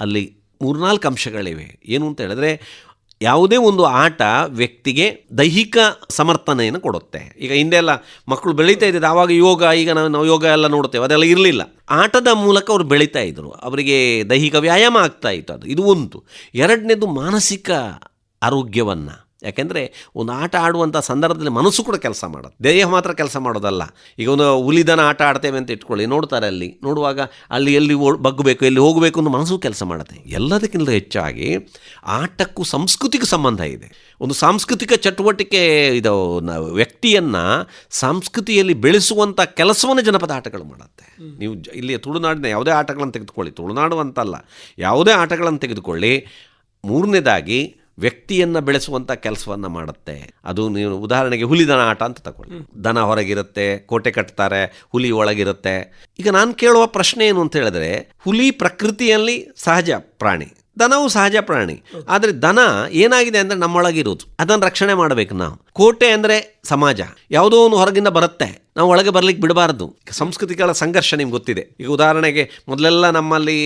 ಅಲ್ಲಿ ಮೂರ್ನಾಲ್ಕು ಅಂಶಗಳಿವೆ. ಏನು ಅಂತ ಹೇಳಿದ್ರೆ ಯಾವುದೇ ಒಂದು ಆಟ ವ್ಯಕ್ತಿಗೆ ದೈಹಿಕ ಸಮರ್ಥನೆಯನ್ನು ಕೊಡುತ್ತೆ. ಈಗ ಹಿಂದೆಲ್ಲ ಮಕ್ಕಳು ಬೆಳೀತಾ ಇದ್ದಿದ್ದು, ಆವಾಗ ಯೋಗ, ಈಗ ನಾವು ನಾವು ಯೋಗ ಎಲ್ಲ ನೋಡ್ತೇವೆ ಅದೆಲ್ಲ ಇರಲಿಲ್ಲ. ಆಟದ ಮೂಲಕ ಅವರು ಬೆಳೀತಾ ಇದ್ದರು ಅವರಿಗೆ ದೈಹಿಕ ವ್ಯಾಯಾಮ ಆಗ್ತಾ ಇತ್ತು ಅದು. ಇದು ಒಂದು. ಎರಡನೇದು ಮಾನಸಿಕ ಆರೋಗ್ಯವನ್ನು. ಯಾಕೆಂದರೆ ಒಂದು ಆಟ ಆಡುವಂಥ ಸಂದರ್ಭದಲ್ಲಿ ಮನಸ್ಸು ಕೂಡ ಕೆಲಸ ಮಾಡೋದು. ದೇಹ ಮಾತ್ರ ಕೆಲಸ ಮಾಡೋದಲ್ಲ. ಈಗ ಒಂದು ಹುಲಿದನ ಆಟ ಆಡ್ತೇವೆ ಅಂತ ಇಟ್ಕೊಳ್ಳಿ ನೋಡ್ತಾರೆ ಅಲ್ಲಿ. ನೋಡುವಾಗ ಅಲ್ಲಿ ಎಲ್ಲಿ ಬಗ್ಗಬೇಕು ಎಲ್ಲಿ ಹೋಗಬೇಕು ಅಂತ ಮನಸ್ಸು ಕೆಲಸ ಮಾಡುತ್ತೆ. ಎಲ್ಲದಕ್ಕಿಂತ ಹೆಚ್ಚಾಗಿ ಆಟಕ್ಕೂ ಸಂಸ್ಕೃತಿಗೆ ಸಂಬಂಧ ಇದೆ. ಒಂದು ಸಾಂಸ್ಕೃತಿಕ ಚಟುವಟಿಕೆ ಇದು ವ್ಯಕ್ತಿಯನ್ನು ಸಂಸ್ಕೃತಿಯಲ್ಲಿ ಬೆಳೆಸುವಂಥ ಕೆಲಸವನ್ನು ಜನಪದ ಆಟಗಳು ಮಾಡುತ್ತೆ. ನೀವು ಜ- ಇಲ್ಲಿ ತುಳುನಾಡಿನ ಯಾವುದೇ ಆಟಗಳನ್ನು ತೆಗೆದುಕೊಳ್ಳಿ. ತುಳುನಾಡು ಅಂತಲ್ಲ ಯಾವುದೇ ಆಟಗಳನ್ನು ತೆಗೆದುಕೊಳ್ಳಿ. ಮೂರನೇದಾಗಿ ವ್ಯಕ್ತಿಯನ್ನು ಬೆಳೆಸುವಂಥ ಕೆಲಸವನ್ನು ಮಾಡುತ್ತೆ. ಅದು ನೀವು ಉದಾಹರಣೆಗೆ ಹುಲಿದನ ಆಟ ಅಂತ ತಗೊಳ್ಳಿ. ದನ ಹೊರಗಿರುತ್ತೆ ಕೋಟೆ ಕಟ್ತಾರೆ ಹುಲಿ ಒಳಗಿರುತ್ತೆ. ಈಗ ನಾನು ಕೇಳುವ ಪ್ರಶ್ನೆ ಏನು ಅಂತ ಹೇಳಿದ್ರೆ ಹುಲಿ ಪ್ರಕೃತಿಯಲ್ಲಿ ಸಹಜ ಪ್ರಾಣಿ ದನವು ಸಹಜ ಪ್ರಾಣಿ. ಆದರೆ ದನ ಏನಾಗಿದೆ ಅಂದರೆ ನಮ್ಮೊಳಗಿರೋದು. ಅದನ್ನು ರಕ್ಷಣೆ ಮಾಡಬೇಕು ನಾವು. ಕೋಟೆ ಅಂದರೆ ಸಮಾಜ. ಯಾವುದೋ ಒಂದು ಹೊರಗಿಂದ ಬರುತ್ತೆ. ನಾವು ಒಳಗೆ ಬರಲಿಕ್ಕೆ ಬಿಡಬಾರ್ದು. ಸಂಸ್ಕೃತಿಗಳ ಸಂಘರ್ಷ ನಿಮ್ಗೆ ಗೊತ್ತಿದೆ. ಈಗ ಉದಾಹರಣೆಗೆ ಮೊದಲೆಲ್ಲ ನಮ್ಮಲ್ಲಿ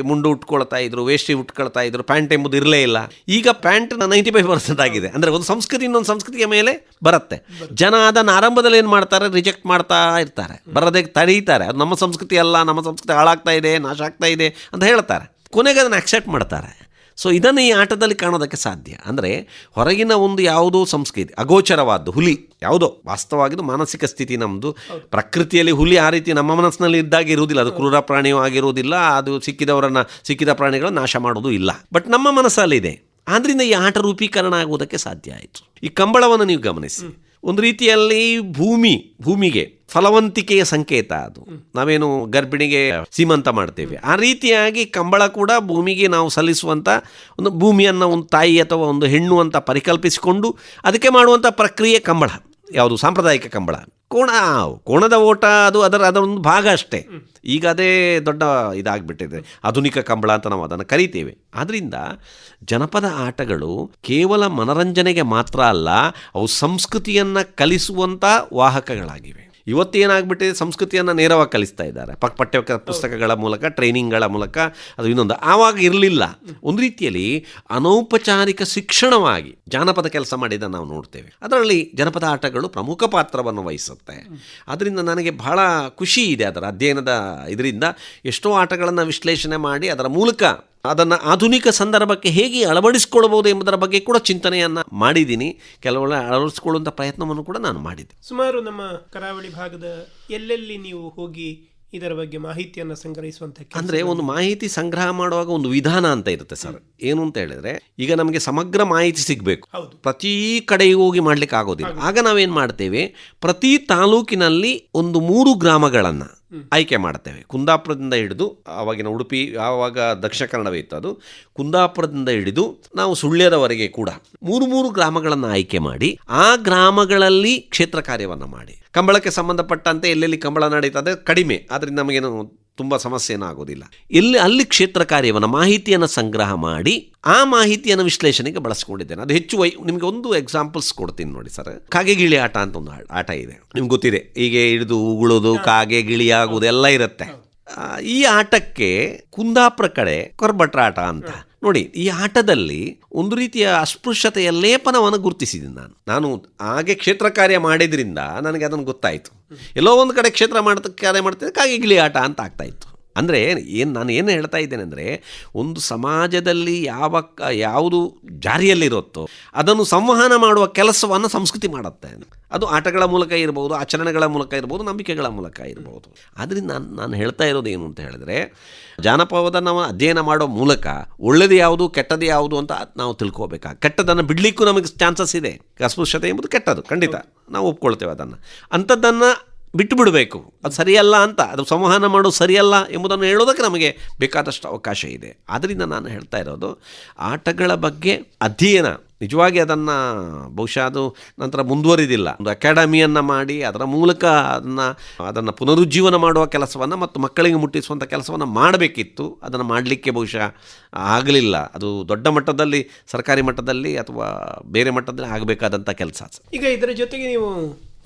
ಮುಂಡು ಉಟ್ಕೊಳ್ತಾ ಇದ್ರು ವೇಷ್ಟಿ ಉಟ್ಕೊಳ್ತಾ ಇದ್ರು ಪ್ಯಾಂಟ್ ಎಂಬುದು ಇರಲೇ ಇಲ್ಲ. ಈಗ ಪ್ಯಾಂಟ್ ನೈಂಟಿ ಫೈವ್ ಪರ್ಸೆಂಟ್ ಆಗಿದೆ. ಅಂದರೆ ಒಂದು ಸಂಸ್ಕೃತಿ ಇನ್ನೊಂದು ಸಂಸ್ಕೃತಿಯ ಮೇಲೆ ಬರುತ್ತೆ. ಜನ ಅದನ್ನು ಆರಂಭದಲ್ಲಿ ಏನು ಮಾಡ್ತಾರೆ? ರಿಜೆಕ್ಟ್ ಮಾಡ್ತಾ ಇರ್ತಾರೆ. ಬರೋದಕ್ಕೆ ತಡೀತಾರೆ. ಅದು ನಮ್ಮ ಸಂಸ್ಕೃತಿ ಅಲ್ಲ ನಮ್ಮ ಸಂಸ್ಕೃತಿ ಹಾಳಾಗ್ತಾ ಇದೆ ನಾಶ ಆಗ್ತಾ ಇದೆ ಅಂತ ಹೇಳ್ತಾರೆ. ಕೊನೆಗೆ ಅದನ್ನು ಅಕ್ಸೆಪ್ಟ್ ಮಾಡ್ತಾರೆ. ಸೊ ಇದನ್ನು ಈ ಆಟದಲ್ಲಿ ಕಾಣೋದಕ್ಕೆ ಸಾಧ್ಯ. ಅಂದರೆ ಹೊರಗಿನ ಒಂದು ಯಾವುದೋ ಸಂಸ್ಕೃತಿ ಅಗೋಚರವಾದ್ದು ಹುಲಿ ಯಾವುದೋ ವಾಸ್ತವವಾಗಿದ್ದು ಮಾನಸಿಕ ಸ್ಥಿತಿ ನಮ್ಮದು ಪ್ರಕೃತಿಯಲ್ಲಿ ಹುಲಿ ಆ ರೀತಿ ನಮ್ಮ ಮನಸ್ಸಿನಲ್ಲಿ ಇದ್ದಾಗ ಇರುವುದಿಲ್ಲ. ಅದು ಕ್ರೂರ ಪ್ರಾಣಿಯೂ ಆಗಿರುವುದಿಲ್ಲ. ಅದು ಸಿಕ್ಕಿದವರನ್ನು ಸಿಕ್ಕಿದ ಪ್ರಾಣಿಗಳನ್ನು ನಾಶ ಮಾಡೋದು ಇಲ್ಲ. ಬಟ್ ನಮ್ಮ ಮನಸ್ಸಲ್ಲಿದೆ. ಆದ್ದರಿಂದ ಈ ಆಟ ರೂಪೀಕರಣ ಆಗುವುದಕ್ಕೆ ಸಾಧ್ಯ ಆಯಿತು. ಈ ಕಂಬಳವನ್ನು ನೀವು ಗಮನಿಸಿ. ಒಂದು ರೀತಿಯಲ್ಲಿ ಭೂಮಿ ಭೂಮಿಗೆ ಫಲವಂತಿಕೆಯ ಸಂಕೇತ ಅದು. ನಾವೇನು ಗರ್ಭಿಣಿಗೆ ಸೀಮಂತ ಮಾಡ್ತೇವೆ. ಆ ರೀತಿಯಾಗಿ ಕಂಬಳ ಕೂಡ ಭೂಮಿಗೆ ನಾವು ಸಲ್ಲಿಸುವಂಥ ಒಂದು ಭೂಮಿಯನ್ನು ಒಂದು ತಾಯಿ ಅಥವಾ ಒಂದು ಹೆಣ್ಣು ಅಂತ ಪರಿಕಲ್ಪಿಸಿಕೊಂಡು ಅದಕ್ಕೆ ಮಾಡುವಂಥ ಪ್ರಕ್ರಿಯೆ ಕಂಬಳ. ಯಾವುದು ಸಾಂಪ್ರದಾಯಿಕ ಕಂಬಳ? ಕೋಣ. ಕೋಣದ ಓಟ ಅದು ಅದರ ಅದರ ಒಂದು ಭಾಗ ಅಷ್ಟೇ. ಈಗ ಅದೇ ದೊಡ್ಡ ಇದಾಗ್ಬಿಟ್ಟಿದೆ. ಆಧುನಿಕ ಕಂಬಳ ಅಂತ ನಾವು ಅದನ್ನು ಕರಿತೇವೆ. ಆದ್ದರಿಂದ ಜನಪದ ಆಟಗಳು ಕೇವಲ ಮನರಂಜನೆಗೆ ಮಾತ್ರ ಅಲ್ಲ, ಅವು ಸಂಸ್ಕೃತಿಯನ್ನು ಕಲಿಸುವಂಥ ವಾಹಕಗಳಾಗಿವೆ. ಇವತ್ತೇನಾಗ್ಬಿಟ್ಟಿದೆ ಸಂಸ್ಕೃತಿಯನ್ನು ನೇರವಾಗಿ ಕಲಿಸ್ತಾ ಇದ್ದಾರೆ. ಪಕ್ ಪಠ್ಯ ಪುಸ್ತಕಗಳ ಮೂಲಕ ಟ್ರೈನಿಂಗ್ಗಳ ಮೂಲಕ ಅದು ಇನ್ನೊಂದು. ಆವಾಗ ಇರಲಿಲ್ಲ. ಒಂದು ರೀತಿಯಲ್ಲಿ ಅನೌಪಚಾರಿಕ ಶಿಕ್ಷಣವಾಗಿ ಜಾನಪದ ಕೆಲಸ ಮಾಡಿದ ನಾವು ನೋಡ್ತೇವೆ. ಅದರಲ್ಲಿ ಜನಪದ ಆಟಗಳು ಪ್ರಮುಖ ಪಾತ್ರವನ್ನು ವಹಿಸುತ್ತೆ. ಅದರಿಂದ ನನಗೆ ಬಹಳ ಖುಷಿ ಇದೆ ಅದರ ಅಧ್ಯಯನದ ಇದರಿಂದ. ಎಷ್ಟೋ ಆಟಗಳನ್ನು ವಿಶ್ಲೇಷಣೆ ಮಾಡಿ ಅದರ ಮೂಲಕ ಅದನ್ನು ಆಧುನಿಕ ಸಂದರ್ಭಕ್ಕೆ ಹೇಗೆ ಅಳವಡಿಸಿಕೊಳ್ಳಬಹುದು ಎಂಬುದರ ಬಗ್ಗೆ ಕೂಡ ಚಿಂತನೆಯನ್ನು ಮಾಡಿದ್ದೀನಿ. ಕೆಲವೆಲ್ಲ ಅಳವಡಿಸಿಕೊಳ್ಳುವಂಥ ಪ್ರಯತ್ನವನ್ನು ಕೂಡ ನಾನು ಮಾಡಿದ್ದೆ. ಸುಮಾರು ನಮ್ಮ ಕರಾವಳಿ ಭಾಗದ ಎಲ್ಲೆಲ್ಲಿ ನೀವು ಹೋಗಿ ಇದರ ಬಗ್ಗೆ ಮಾಹಿತಿಯನ್ನು ಸಂಗ್ರಹಿಸುವಂತ ಅಂದ್ರೆ ಅಂದರೆ ಒಂದು ಮಾಹಿತಿ ಸಂಗ್ರಹ ಮಾಡುವಾಗ ಒಂದು ವಿಧಾನ ಅಂತ ಇರುತ್ತೆ ಸರ್. ಏನು ಅಂತ ಹೇಳಿದ್ರೆ ಈಗ ನಮಗೆ ಸಮಗ್ರ ಮಾಹಿತಿ ಸಿಗಬೇಕು. ಹೌದು. ಪ್ರತಿ ಕಡೆಗೆ ಹೋಗಿ ಮಾಡ್ಲಿಕ್ಕೆ ಆಗೋದಿಲ್ಲ. ಆಗ ನಾವೇನು ಮಾಡ್ತೇವೆ? ಪ್ರತಿ ತಾಲೂಕಿನಲ್ಲಿ ಒಂದು ಮೂರು ಗ್ರಾಮಗಳನ್ನು ಆಯ್ಕೆ ಮಾಡ್ತೇವೆ. ಕುಂದಾಪುರದಿಂದ ಹಿಡಿದು ಆವಾಗಿನ ಉಡುಪಿ, ಆವಾಗ ದಕ್ಷಿಣ ಕನ್ನಡವೇ ಇತ್ತು ಅದು. ಕುಂದಾಪುರದಿಂದ ಹಿಡಿದು ನಾವು ಸುಳ್ಯದವರೆಗೆ ಕೂಡ ಮೂರು ಮೂರು ಗ್ರಾಮಗಳನ್ನು ಆಯ್ಕೆ ಮಾಡಿ ಆ ಗ್ರಾಮಗಳಲ್ಲಿ ಕ್ಷೇತ್ರ ಕಾರ್ಯವನ್ನು ಮಾಡಿ. ಕಂಬಳಕ್ಕೆ ಸಂಬಂಧಪಟ್ಟಂತೆ ಎಲ್ಲೆಲ್ಲಿ ಕಂಬಳ ನಡೀತದೆ ಕಡಿಮೆ. ಆದ್ದರಿಂದ ನಮಗೇನು ತುಂಬ ಸಮಸ್ಯೆ ಏನೂ ಆಗೋದಿಲ್ಲ ಎಲ್ಲಿ ಅಲ್ಲಿ ಕ್ಷೇತ್ರ ಕಾರ್ಯವನ್ನು ಮಾಹಿತಿಯನ್ನು ಸಂಗ್ರಹ ಮಾಡಿ ಆ ಮಾಹಿತಿಯನ್ನು ವಿಶ್ಲೇಷಣೆಗೆ ಬಳಸ್ಕೊಂಡಿದ್ದೇನೆ. ಅದು ಹೆಚ್ಚು ವೈ ನಿಮಗೆ ಒಂದು ಎಕ್ಸಾಂಪಲ್ಸ್ ಕೊಡ್ತೀನಿ ನೋಡಿ ಸರ್ ಕಾಗೆ ಗಿಳಿ ಆಟ ಅಂತ ಒಂದು ಆಟ ಇದೆ. ನಿಮ್ಗೆ ಗೊತ್ತಿದೆ ಹೀಗೆ ಹಿಡಿದು ಉಗುಳೋದು ಕಾಗೆ ಗಿಳಿ ಆಗುವುದು ಎಲ್ಲ ಇರುತ್ತೆ. ಈ ಆಟಕ್ಕೆ ಕುಂದಾಪುರ ಕಡೆ ಕೊರ್ಬಟ್ರ ಆಟ ಅಂತ. ನೋಡಿ, ಈ ಆಟದಲ್ಲಿ ಒಂದು ರೀತಿಯ ಅಸ್ಪೃಶ್ಯತೆಯ ಲೇಪನವನ್ನು ಗುರುತಿಸಿದ್ದೀನಿ ನಾನು. ನಾನು ಹಾಗೆ ಕ್ಷೇತ್ರ ಕಾರ್ಯ ಮಾಡಿದ್ರಿಂದ ನನಗೆ ಅದನ್ನು ಗೊತ್ತಾಯಿತು. ಎಲ್ಲೋ ಒಂದು ಕಡೆ ಕ್ಷೇತ್ರ ಮಾಡ್ತ ಕಾರ್ಯ ಮಾಡ್ತಿದ್ದಕ್ಕಾಗಿ ಕಾಗೆ ಗಿಳಿ ಆಟ ಅಂತ ಆಗ್ತಾ ಇತ್ತು. ಅಂದರೆ ಏನು ನಾನು ಏನು ಹೇಳ್ತಾ ಇದ್ದೇನೆ ಅಂದರೆ ಒಂದು ಸಮಾಜದಲ್ಲಿ ಯಾವ ಯಾವುದು ಜಾರಿಯಲ್ಲಿರುತ್ತೋ ಅದನ್ನು ಸಂವಹನ ಮಾಡುವ ಕೆಲಸವನ್ನು ಸಂಸ್ಕೃತಿ ಮಾಡುತ್ತೆ. ಅದು ಆಟಗಳ ಮೂಲಕ ಇರ್ಬೋದು, ಆಚರಣೆಗಳ ಮೂಲಕ ಇರ್ಬೋದು, ನಂಬಿಕೆಗಳ ಮೂಲಕ ಇರ್ಬೋದು. ಆದ್ದರಿಂದ ನಾನು ನಾನು ಹೇಳ್ತಾ ಇರೋದು ಏನು ಅಂತ ಹೇಳಿದ್ರೆ ಜಾನಪದ ನಾವು ಅಧ್ಯಯನ ಮಾಡೋ ಮೂಲಕ ಒಳ್ಳೆಯದು ಯಾವುದು, ಕೆಟ್ಟದ್ದು ಯಾವುದು ಅಂತ ನಾವು ತಿಳ್ಕೋಬೇಕಾ ಕೆಟ್ಟದನ್ನು ಬಿಡಲಿಕ್ಕೂ ನಮಗೆ ಚಾನ್ಸಸ್ ಇದೆ. ಅಸ್ಪೃಶ್ಯತೆ ಎಂಬುದು ಕೆಟ್ಟದು ಖಂಡಿತ. ನಾವು ಒಪ್ಕೊಳ್ತೇವೆ ಅದನ್ನು. ಅಂಥದ್ದನ್ನು ಬಿಟ್ಟು ಬಿಡಬೇಕು. ಅದು ಸರಿಯಲ್ಲ ಅಂತ, ಅದು ಸಂವಹನ ಮಾಡೋದು ಸರಿಯಲ್ಲ ಎಂಬುದನ್ನು ಹೇಳೋದಕ್ಕೆ ನಮಗೆ ಬೇಕಾದಷ್ಟು ಅವಕಾಶ ಇದೆ. ಆದ್ದರಿಂದ ನಾನು ಹೇಳ್ತಾ ಇರೋದು, ಆಟಗಳ ಬಗ್ಗೆ ಅಧ್ಯಯನ, ನಿಜವಾಗಿ ಅದನ್ನು ಬಹುಶಃ ಅದು ನಂತರ ಮುಂದುವರಿದಿಲ್ಲ. ಒಂದು ಅಕಾಡೆಮಿಯನ್ನು ಮಾಡಿ, ಅದರ ಮೂಲಕ ಅದನ್ನು ಅದನ್ನು ಪುನರುಜ್ಜೀವನ ಮಾಡುವ ಕೆಲಸವನ್ನು ಮತ್ತು ಮಕ್ಕಳಿಗೆ ಮುಟ್ಟಿಸುವಂಥ ಕೆಲಸವನ್ನು ಮಾಡಬೇಕಿತ್ತು. ಅದನ್ನು ಮಾಡಲಿಕ್ಕೆ ಬಹುಶಃ ಆಗಲಿಲ್ಲ. ಅದು ದೊಡ್ಡ ಮಟ್ಟದಲ್ಲಿ, ಸರ್ಕಾರಿ ಮಟ್ಟದಲ್ಲಿ ಅಥವಾ ಬೇರೆ ಮಟ್ಟದಲ್ಲಿ ಆಗಬೇಕಾದಂಥ ಕೆಲಸ. ಈಗ ಇದರ ಜೊತೆಗೆ ನೀವು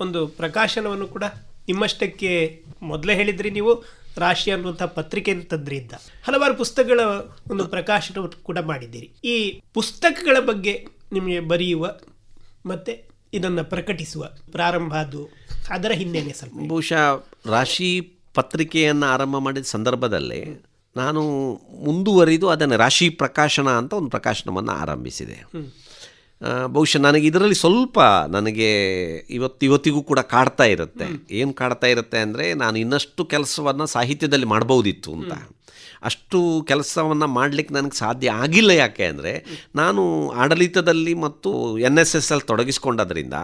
ಒಂದು ಪ್ರಕಾಶನವನ್ನು ಕೂಡ ನಿಮ್ಮಷ್ಟಕ್ಕೆ ಮೊದಲೇ ಹೇಳಿದ್ರಿ ನೀವು ರಾಶಿ ಅನ್ನುವಂಥ ಪತ್ರಿಕೆ ತಂದ್ರಿಂದ. ಹಲವಾರು ಪುಸ್ತಕಗಳ ಒಂದು ಪ್ರಕಾಶನ ಕೂಡ ಮಾಡಿದ್ದೀರಿ. ಈ ಪುಸ್ತಕಗಳ ಬಗ್ಗೆ ನಿಮಗೆ ಬರೆಯುವ ಮತ್ತು ಇದನ್ನು ಪ್ರಕಟಿಸುವ ಪ್ರಾರಂಭ ಅದು. ಅದರ ಹಿನ್ನೆಲೆ ಸ್ವಲ್ಪ. ಬಹುಶಃ ರಾಶಿ ಪತ್ರಿಕೆಯನ್ನು ಆರಂಭ ಮಾಡಿದ ಸಂದರ್ಭದಲ್ಲಿ ನಾನು ಮುಂದುವರಿದು ಅದನ್ನು ರಾಶಿ ಪ್ರಕಾಶನ ಅಂತ ಒಂದು ಪ್ರಕಾಶನವನ್ನು ಆರಂಭಿಸಿದೆ. ಬಹುಶಃ ನನಗೆ ಇದರಲ್ಲಿ ಸ್ವಲ್ಪ ನನಗೆ ಇವತ್ತು ಇವತ್ತಿಗೂ ಕೂಡ ಕಾಡ್ತಾ ಇರುತ್ತೆ. ಏನು ಕಾಡ್ತಾ ಇರುತ್ತೆ ಅಂದರೆ ನಾನು ಇನ್ನಷ್ಟು ಕೆಲಸವನ್ನು ಸಾಹಿತ್ಯದಲ್ಲಿ ಮಾಡ್ಬೋದಿತ್ತು ಅಂತ. ಅಷ್ಟು ಕೆಲಸವನ್ನು ಮಾಡಲಿಕ್ಕೆ ನನಗೆ ಸಾಧ್ಯ ಆಗಿಲ್ಲ ಯಾಕೆ ಅಂದರೆ, ನಾನು ಆಡಳಿತದಲ್ಲಿ ಮತ್ತು ಎನ್ ಎಸ್ ಎಸ್ ಅಲ್ಲಿ ತೊಡಗಿಸ್ಕೊಂಡದ್ರಿಂದ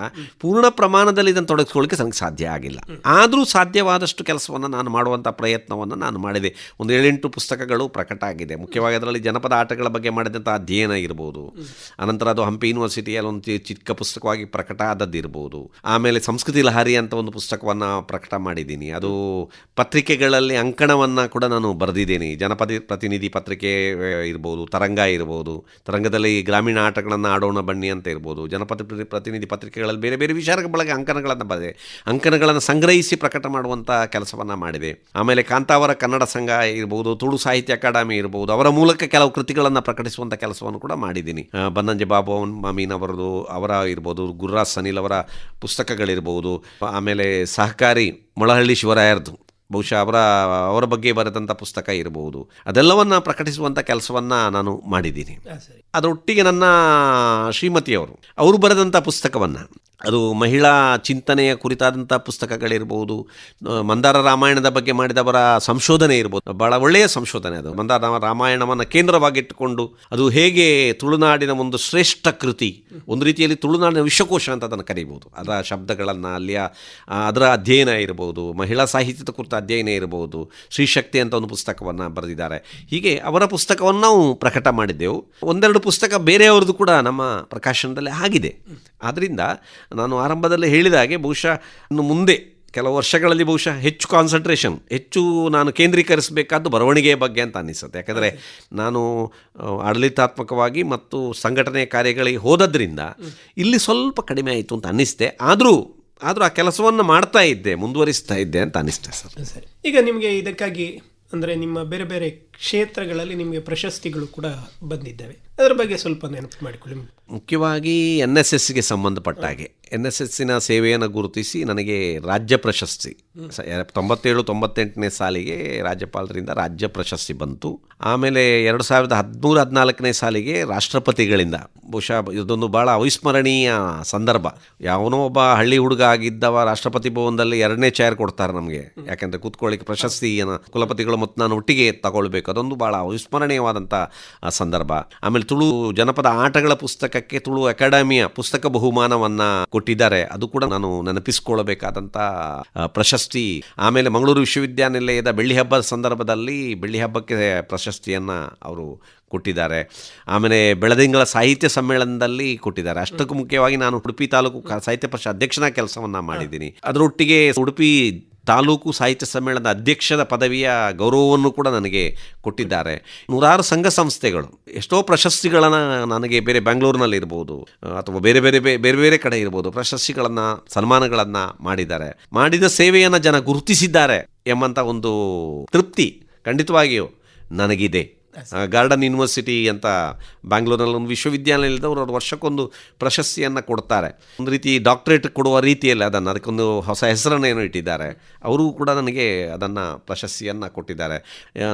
ಪೂರ್ಣ ಪ್ರಮಾಣದಲ್ಲಿ ಇದನ್ನು ತೊಡಗಿಸ್ಕೊಳ್ಳಿಕ್ಕೆ ನನಗೆ ಸಾಧ್ಯ ಆಗಿಲ್ಲ. ಆದರೂ ಸಾಧ್ಯವಾದಷ್ಟು ಕೆಲಸವನ್ನು ನಾನು ಮಾಡುವಂಥ ಪ್ರಯತ್ನವನ್ನು ನಾನು ಮಾಡಿದೆ. ಒಂದು ಏಳೆಂಟು ಪುಸ್ತಕಗಳು ಪ್ರಕಟ ಆಗಿದೆ. ಮುಖ್ಯವಾಗಿ ಅದರಲ್ಲಿ ಜನಪದ ಆಟಗಳ ಬಗ್ಗೆ ಮಾಡಿದಂಥ ಅಧ್ಯಯನ ಇರ್ಬೋದು. ಅನಂತರ ಅದು ಹಂಪಿ ಯೂನಿವರ್ಸಿಟಿಯಲ್ಲಿ ಒಂದು ಚಿಕ್ಕ ಪುಸ್ತಕವಾಗಿ ಪ್ರಕಟ ಆದದ್ದಿರ್ಬೋದು ಆಮೇಲೆ ಸಂಸ್ಕೃತಿ ಲಹರಿ ಅಂತ ಒಂದು ಪುಸ್ತಕವನ್ನು ಪ್ರಕಟ ಮಾಡಿದ್ದೀನಿ. ಅದು ಪತ್ರಿಕೆಗಳಲ್ಲಿ ಅಂಕಣವನ್ನು ಕೂಡ ನಾನು ಬರೆದಿದ್ದೀನಿ. ಜನಪದ ಪ್ರತಿನಿಧಿ ಪತ್ರಿಕೆ ಇರ್ಬೋದು, ತರಂಗ ಇರ್ಬೋದು, ತರಂಗದಲ್ಲಿ ಗ್ರಾಮೀಣ ಆಟಗಳನ್ನು ಆಡೋಣ ಬನ್ನಿ ಅಂತ ಇರ್ಬೋದು ಜನಪದ ಪ್ರತಿ- ಪ್ರತಿನಿಧಿ ಪತ್ರಿಕೆಗಳಲ್ಲಿ ಬೇರೆ ಬೇರೆ ವಿಚಾರಗಳ ಬಳಗೆ ಅಂಕಣಗಳನ್ನು ಬರೆದೆ, ಅಂಕಣಗಳನ್ನು ಸಂಗ್ರಹಿಸಿ ಪ್ರಕಟ ಮಾಡುವಂಥ ಕೆಲಸವನ್ನು ಮಾಡಿದೆ. ಆಮೇಲೆ ಕಾಂತಾವರ ಕನ್ನಡ ಸಂಘ ಇರ್ಬೋದು, ತುಳು ಸಾಹಿತ್ಯ ಅಕಾಡೆಮಿ ಇರ್ಬೋದು, ಅವರ ಮೂಲಕ ಕೆಲವು ಕೃತಿಗಳನ್ನು ಪ್ರಕಟಿಸುವಂಥ ಕೆಲಸವನ್ನು ಕೂಡ ಮಾಡಿದ್ದೀನಿ. ಬನ್ನಂಜೆ ಬಾಬು ಮಾಮೀನ್ ಅವರದು ಅವರ ಇರ್ಬೋದು, ಗುರುರಾಜ್ ಸನಿಲ್ ಅವರ ಪುಸ್ತಕಗಳಿರ್ಬೋದು, ಆಮೇಲೆ ಸಹಕಾರಿ ಮೊಳಹಳ್ಳಿ ಶಿವರಾಯರ್ದು ಬಹುಶಃ ಅವರ ಅವರ ಬಗ್ಗೆ ಬರೆದಂಥ ಪುಸ್ತಕ ಇರಬಹುದು. ಅದೆಲ್ಲವನ್ನು ಪ್ರಕಟಿಸುವಂಥ ಕೆಲಸವನ್ನು ನಾನು ಮಾಡಿದ್ದೀನಿ. ಅದರೊಟ್ಟಿಗೆ ನನ್ನ ಶ್ರೀಮತಿಯವರು ಅವರು ಬರೆದಂಥ ಪುಸ್ತಕವನ್ನು ಅದು ಮಹಿಳಾ ಚಿಂತನೆಯ ಕುರಿತಾದಂಥ ಪುಸ್ತಕಗಳಿರ್ಬೋದು ಮಂದಾರ ರಾಮಾಯಣದ ಬಗ್ಗೆ ಮಾಡಿದವರ ಸಂಶೋಧನೆ ಇರ್ಬೋದು. ಭಾಳ ಒಳ್ಳೆಯ ಸಂಶೋಧನೆ ಅದು. ಮಂದಾರ ರಾಮ- ರಾಮಾಯಣವನ್ನು ಕೇಂದ್ರವಾಗಿಟ್ಟುಕೊಂಡು ಅದು ಹೇಗೆ ತುಳುನಾಡಿನ ಒಂದು ಶ್ರೇಷ್ಠ ಕೃತಿ, ಒಂದು ರೀತಿಯಲ್ಲಿ ತುಳುನಾಡಿನ ವಿಶ್ವಕೋಶ ಅಂತ ಅದನ್ನು ಕರೀಬೋದು. ಅದರ ಶಬ್ದಗಳನ್ನು, ಅಲ್ಲಿಯ ಅದರ ಅಧ್ಯಯನ ಇರ್ಬೋದು, ಮಹಿಳಾ ಸಾಹಿತ್ಯದ ಕುರಿತ ಅಧ್ಯಯನ ಇರ್ಬೋದು ಶ್ರೀಶಕ್ತಿ ಅಂತ ಒಂದು ಪುಸ್ತಕವನ್ನು ಬರೆದಿದ್ದಾರೆ. ಹೀಗೆ ಅವರ ಪುಸ್ತಕವನ್ನು ನಾವು ಪ್ರಕಟ ಮಾಡಿದ್ದೆವು. ಒಂದೆರಡು ಪುಸ್ತಕ ಬೇರೆಯವ್ರದ್ದು ಕೂಡ ನಮ್ಮ ಪ್ರಕಾಶನದಲ್ಲಿ ಆಗಿದೆ. ಆದ್ದರಿಂದ ನಾನು ಆರಂಭದಲ್ಲಿ ಹೇಳಿದ ಹಾಗೆ ಬಹುಶಃ ಇನ್ನು ಮುಂದೆ ಕೆಲವು ವರ್ಷಗಳಲ್ಲಿ ಬಹುಶಃ ಹೆಚ್ಚು ಕಾನ್ಸಂಟ್ರೇಷನ್ ಹೆಚ್ಚು ನಾನು ಕೇಂದ್ರೀಕರಿಸಬೇಕಾದ್ದು ಬರವಣಿಗೆಯ ಬಗ್ಗೆ ಅಂತ ಅನ್ನಿಸುತ್ತೆ. ಯಾಕಂದರೆ ನಾನು ಆಡಳಿತಾತ್ಮಕವಾಗಿ ಮತ್ತು ಸಂಘಟನೆ ಕಾರ್ಯಗಳಿಗೆ ಹೋದದ್ರಿಂದ ಇಲ್ಲಿ ಸ್ವಲ್ಪ ಕಡಿಮೆ ಆಯಿತು ಅಂತ ಅನ್ನಿಸ್ತೆ. ಆದರೂ ಆದರೂ ಆ ಕೆಲಸವನ್ನು ಮಾಡ್ತಾ ಇದ್ದೆ ಮುಂದುವರಿಸ್ತಾ ಇದ್ದೆ ಅಂತ ಅನ್ನಿಸ್ತೆ ಸರ್. ಸರಿ ಈಗ ನಿಮಗೆ ಇದಕ್ಕಾಗಿ ಅಂದರೆ ನಿಮ್ಮ ಬೇರೆ ಬೇರೆ ಕ್ಷೇತ್ರಗಳಲ್ಲಿ ನಿಮಗೆ ಪ್ರಶಸ್ತಿಗಳು ಕೂಡ ಬಂದಿದ್ದಾವೆ. ಅದರ ಬಗ್ಗೆ ಸ್ವಲ್ಪ ನೆನಪು ಮಾಡಿಕೊಳ್ಳಿ. ಮುಖ್ಯವಾಗಿ ಎನ್ ಎಸ್ ಎಸ್ಗೆ ಸಂಬಂಧಪಟ್ಟ ಹಾಗೆ. ಎನ್ ಎಸ್ ಎಸ್ಸಿನ ಸೇವೆಯನ್ನು ಗುರುತಿಸಿ ನನಗೆ ರಾಜ್ಯ ಪ್ರಶಸ್ತಿ. ತೊಂಬತ್ತೇಳು, ತೊಂಬತ್ತೆಂಟನೇ ಸಾಲಿಗೆ ರಾಜ್ಯಪಾಲರಿಂದ ರಾಜ್ಯ ಪ್ರಶಸ್ತಿ ಬಂತು. ಆಮೇಲೆ ಎರಡು ಸಾವಿರದ ಹದಿಮೂರು, ಹದಿನಾಲ್ಕನೇ ಸಾಲಿಗೆ ರಾಷ್ಟ್ರಪತಿಗಳಿಂದ. ಬಹುಶಃ ಇದೊಂದು ಭಾಳ ಅವಿಸ್ಮರಣೀಯ ಸಂದರ್ಭ. ಯಾವನೋ ಒಬ್ಬ ಹಳ್ಳಿ ಹುಡುಗ ಆಗಿದ್ದವ ರಾಷ್ಟ್ರಪತಿ ಭವನದಲ್ಲಿ ಎರಡನೇ ಚೇರ್ ಕೊಡ್ತಾರೆ ನಮಗೆ. ಯಾಕೆಂದರೆ ಕೂತ್ಕೊಳ್ಳಿಕ್ಕೆ ಪ್ರಶಸ್ತಿಯನ್ನು ಕುಲಪತಿಗಳು ಮತ್ತು ನಾನು ಒಟ್ಟಿಗೆ ತಗೊಳ್ಬೇಕು. ಅದೊಂದು ಭಾಳ ಅವಿಸ್ಮರಣೀಯವಾದಂಥ ಸಂದರ್ಭ. ಆಮೇಲೆ ತುಳು ಜನಪದ ಆಟಗಳ ಪುಸ್ತಕಕ್ಕೆ ತುಳು ಅಕಾಡೆಮಿಯ ಪುಸ್ತಕ ಬಹುಮಾನವನ್ನು ಕೊಟ್ಟಿದ್ದಾರೆ. ಅದು ಕೂಡ ನಾನು ನೆನಪಿಸಿಕೊಳ್ಳಬೇಕಾದಂಥ ಪ್ರಶಸ್ತಿ. ಆಮೇಲೆ ಮಂಗಳೂರು ವಿಶ್ವವಿದ್ಯಾನಿಲಯದ ಬೆಳ್ಳಿ ಹಬ್ಬದ ಸಂದರ್ಭದಲ್ಲಿ ಬೆಳ್ಳಿ ಹಬ್ಬಕ್ಕೆ ಪ್ರಶಸ್ತಿಯನ್ನು ಅವರು ಕೊಟ್ಟಿದ್ದಾರೆ. ಆಮೇಲೆ ಬೆಳದಿಂಗಳ ಸಾಹಿತ್ಯ ಸಮ್ಮೇಳನದಲ್ಲಿ ಕೊಟ್ಟಿದ್ದಾರೆ. ಅಷ್ಟಕ್ಕೂ ಮುಖ್ಯವಾಗಿ ನಾನು ಉಡುಪಿ ತಾಲೂಕು ಸಾಹಿತ್ಯ ಪರಿಷತ್ ಅಧ್ಯಕ್ಷನ ಕೆಲಸವನ್ನು ಮಾಡಿದ್ದೀನಿ. ಅದರೊಟ್ಟಿಗೆ ಉಡುಪಿ ತಾಲೂಕು ಸಾಹಿತ್ಯ ಸಮ್ಮೇಳನದ ಅಧ್ಯಕ್ಷದ ಪದವಿಯ ಗೌರವವನ್ನು ಕೂಡ ನನಗೆ ಕೊಟ್ಟಿದ್ದಾರೆ. ನೂರಾರು ಸಂಘ ಸಂಸ್ಥೆಗಳು, ಎಷ್ಟೋ ಪ್ರಶಸ್ತಿಗಳನ್ನು ನನಗೆ ಬೇರೆ ಬೆಂಗಳೂರಿನಲ್ಲಿ ಇರ್ಬೋದು, ಅಥವಾ ಬೇರೆ ಬೇರೆ ಬೇರೆ ಬೇರೆ ಕಡೆ ಇರ್ಬೋದು, ಪ್ರಶಸ್ತಿಗಳನ್ನು, ಸನ್ಮಾನಗಳನ್ನು ಮಾಡಿದ್ದಾರೆ. ಮಾಡಿದ ಸೇವೆಯನ್ನು ಜನ ಗುರುತಿಸಿದ್ದಾರೆ ಎಂಬಂಥ ಒಂದು ತೃಪ್ತಿ ಖಂಡಿತವಾಗಿಯೂ ನನಗಿದೆ. ಗಾರ್ಡನ್ ಯೂನಿವರ್ಸಿಟಿ ಅಂತ ಬ್ಯಾಂಗ್ಳೂರಲ್ಲಿ ಒಂದು ವಿಶ್ವವಿದ್ಯಾನಿಲಯದವರು ಅವ್ರು ವರ್ಷಕ್ಕೊಂದು ಪ್ರಶಸ್ತಿಯನ್ನು ಕೊಡ್ತಾರೆ. ಒಂದು ರೀತಿ ಡಾಕ್ಟ್ರೇಟ್ ಕೊಡುವ ರೀತಿಯಲ್ಲಿ ಅದನ್ನು, ಅದಕ್ಕೊಂದು ಹೊಸ ಹೆಸರನ್ನು ಏನು ಇಟ್ಟಿದ್ದಾರೆ. ಅವರೂ ಕೂಡ ನನಗೆ ಅದನ್ನು ಪ್ರಶಸ್ತಿಯನ್ನು ಕೊಟ್ಟಿದ್ದಾರೆ.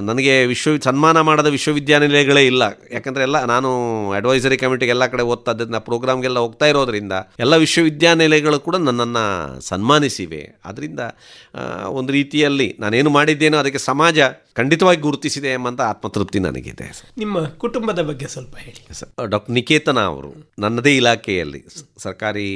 ನನಗೆ ವಿಶ್ವ, ಸನ್ಮಾನ ಮಾಡದ ವಿಶ್ವವಿದ್ಯಾನಿಲಯಗಳೇ ಇಲ್ಲ. ಯಾಕಂದರೆ ಎಲ್ಲ ನಾನು ಅಡ್ವೈಸರಿ ಕಮಿಟಿಗೆ ಎಲ್ಲ ಕಡೆ ಓದ್ತಾ ಪ್ರೋಗ್ರಾಮ್ಗೆಲ್ಲ ಹೋಗ್ತಾ ಇರೋದ್ರಿಂದ ಎಲ್ಲ ವಿಶ್ವವಿದ್ಯಾನಿಲಯಗಳು ಕೂಡ ನನ್ನನ್ನು ಸನ್ಮಾನಿಸಿವೆ. ಅದರಿಂದ ಒಂದು ರೀತಿಯಲ್ಲಿ ನಾನೇನು ಮಾಡಿದ್ದೇನೋ ಅದಕ್ಕೆ ಸಮಾಜ ಖಂಡಿತವಾಗಿ ಗುರುತಿಸಿದೆ ಎಂಬಂತ ಆತ್ಮತೃಪ್ತಿ ನನಗಿದೆ. ನಿಮ್ಮ ಕುಟುಂಬದ ಬಗ್ಗೆ ಸ್ವಲ್ಪ ಹೇಳಿ. ಡಾಕ್ಟರ್ ನಿಕೇತನ ಅವರು ನನ್ನದೇ ಇಲಾಖೆಯಲ್ಲಿ ಸರ್ಕಾರಿ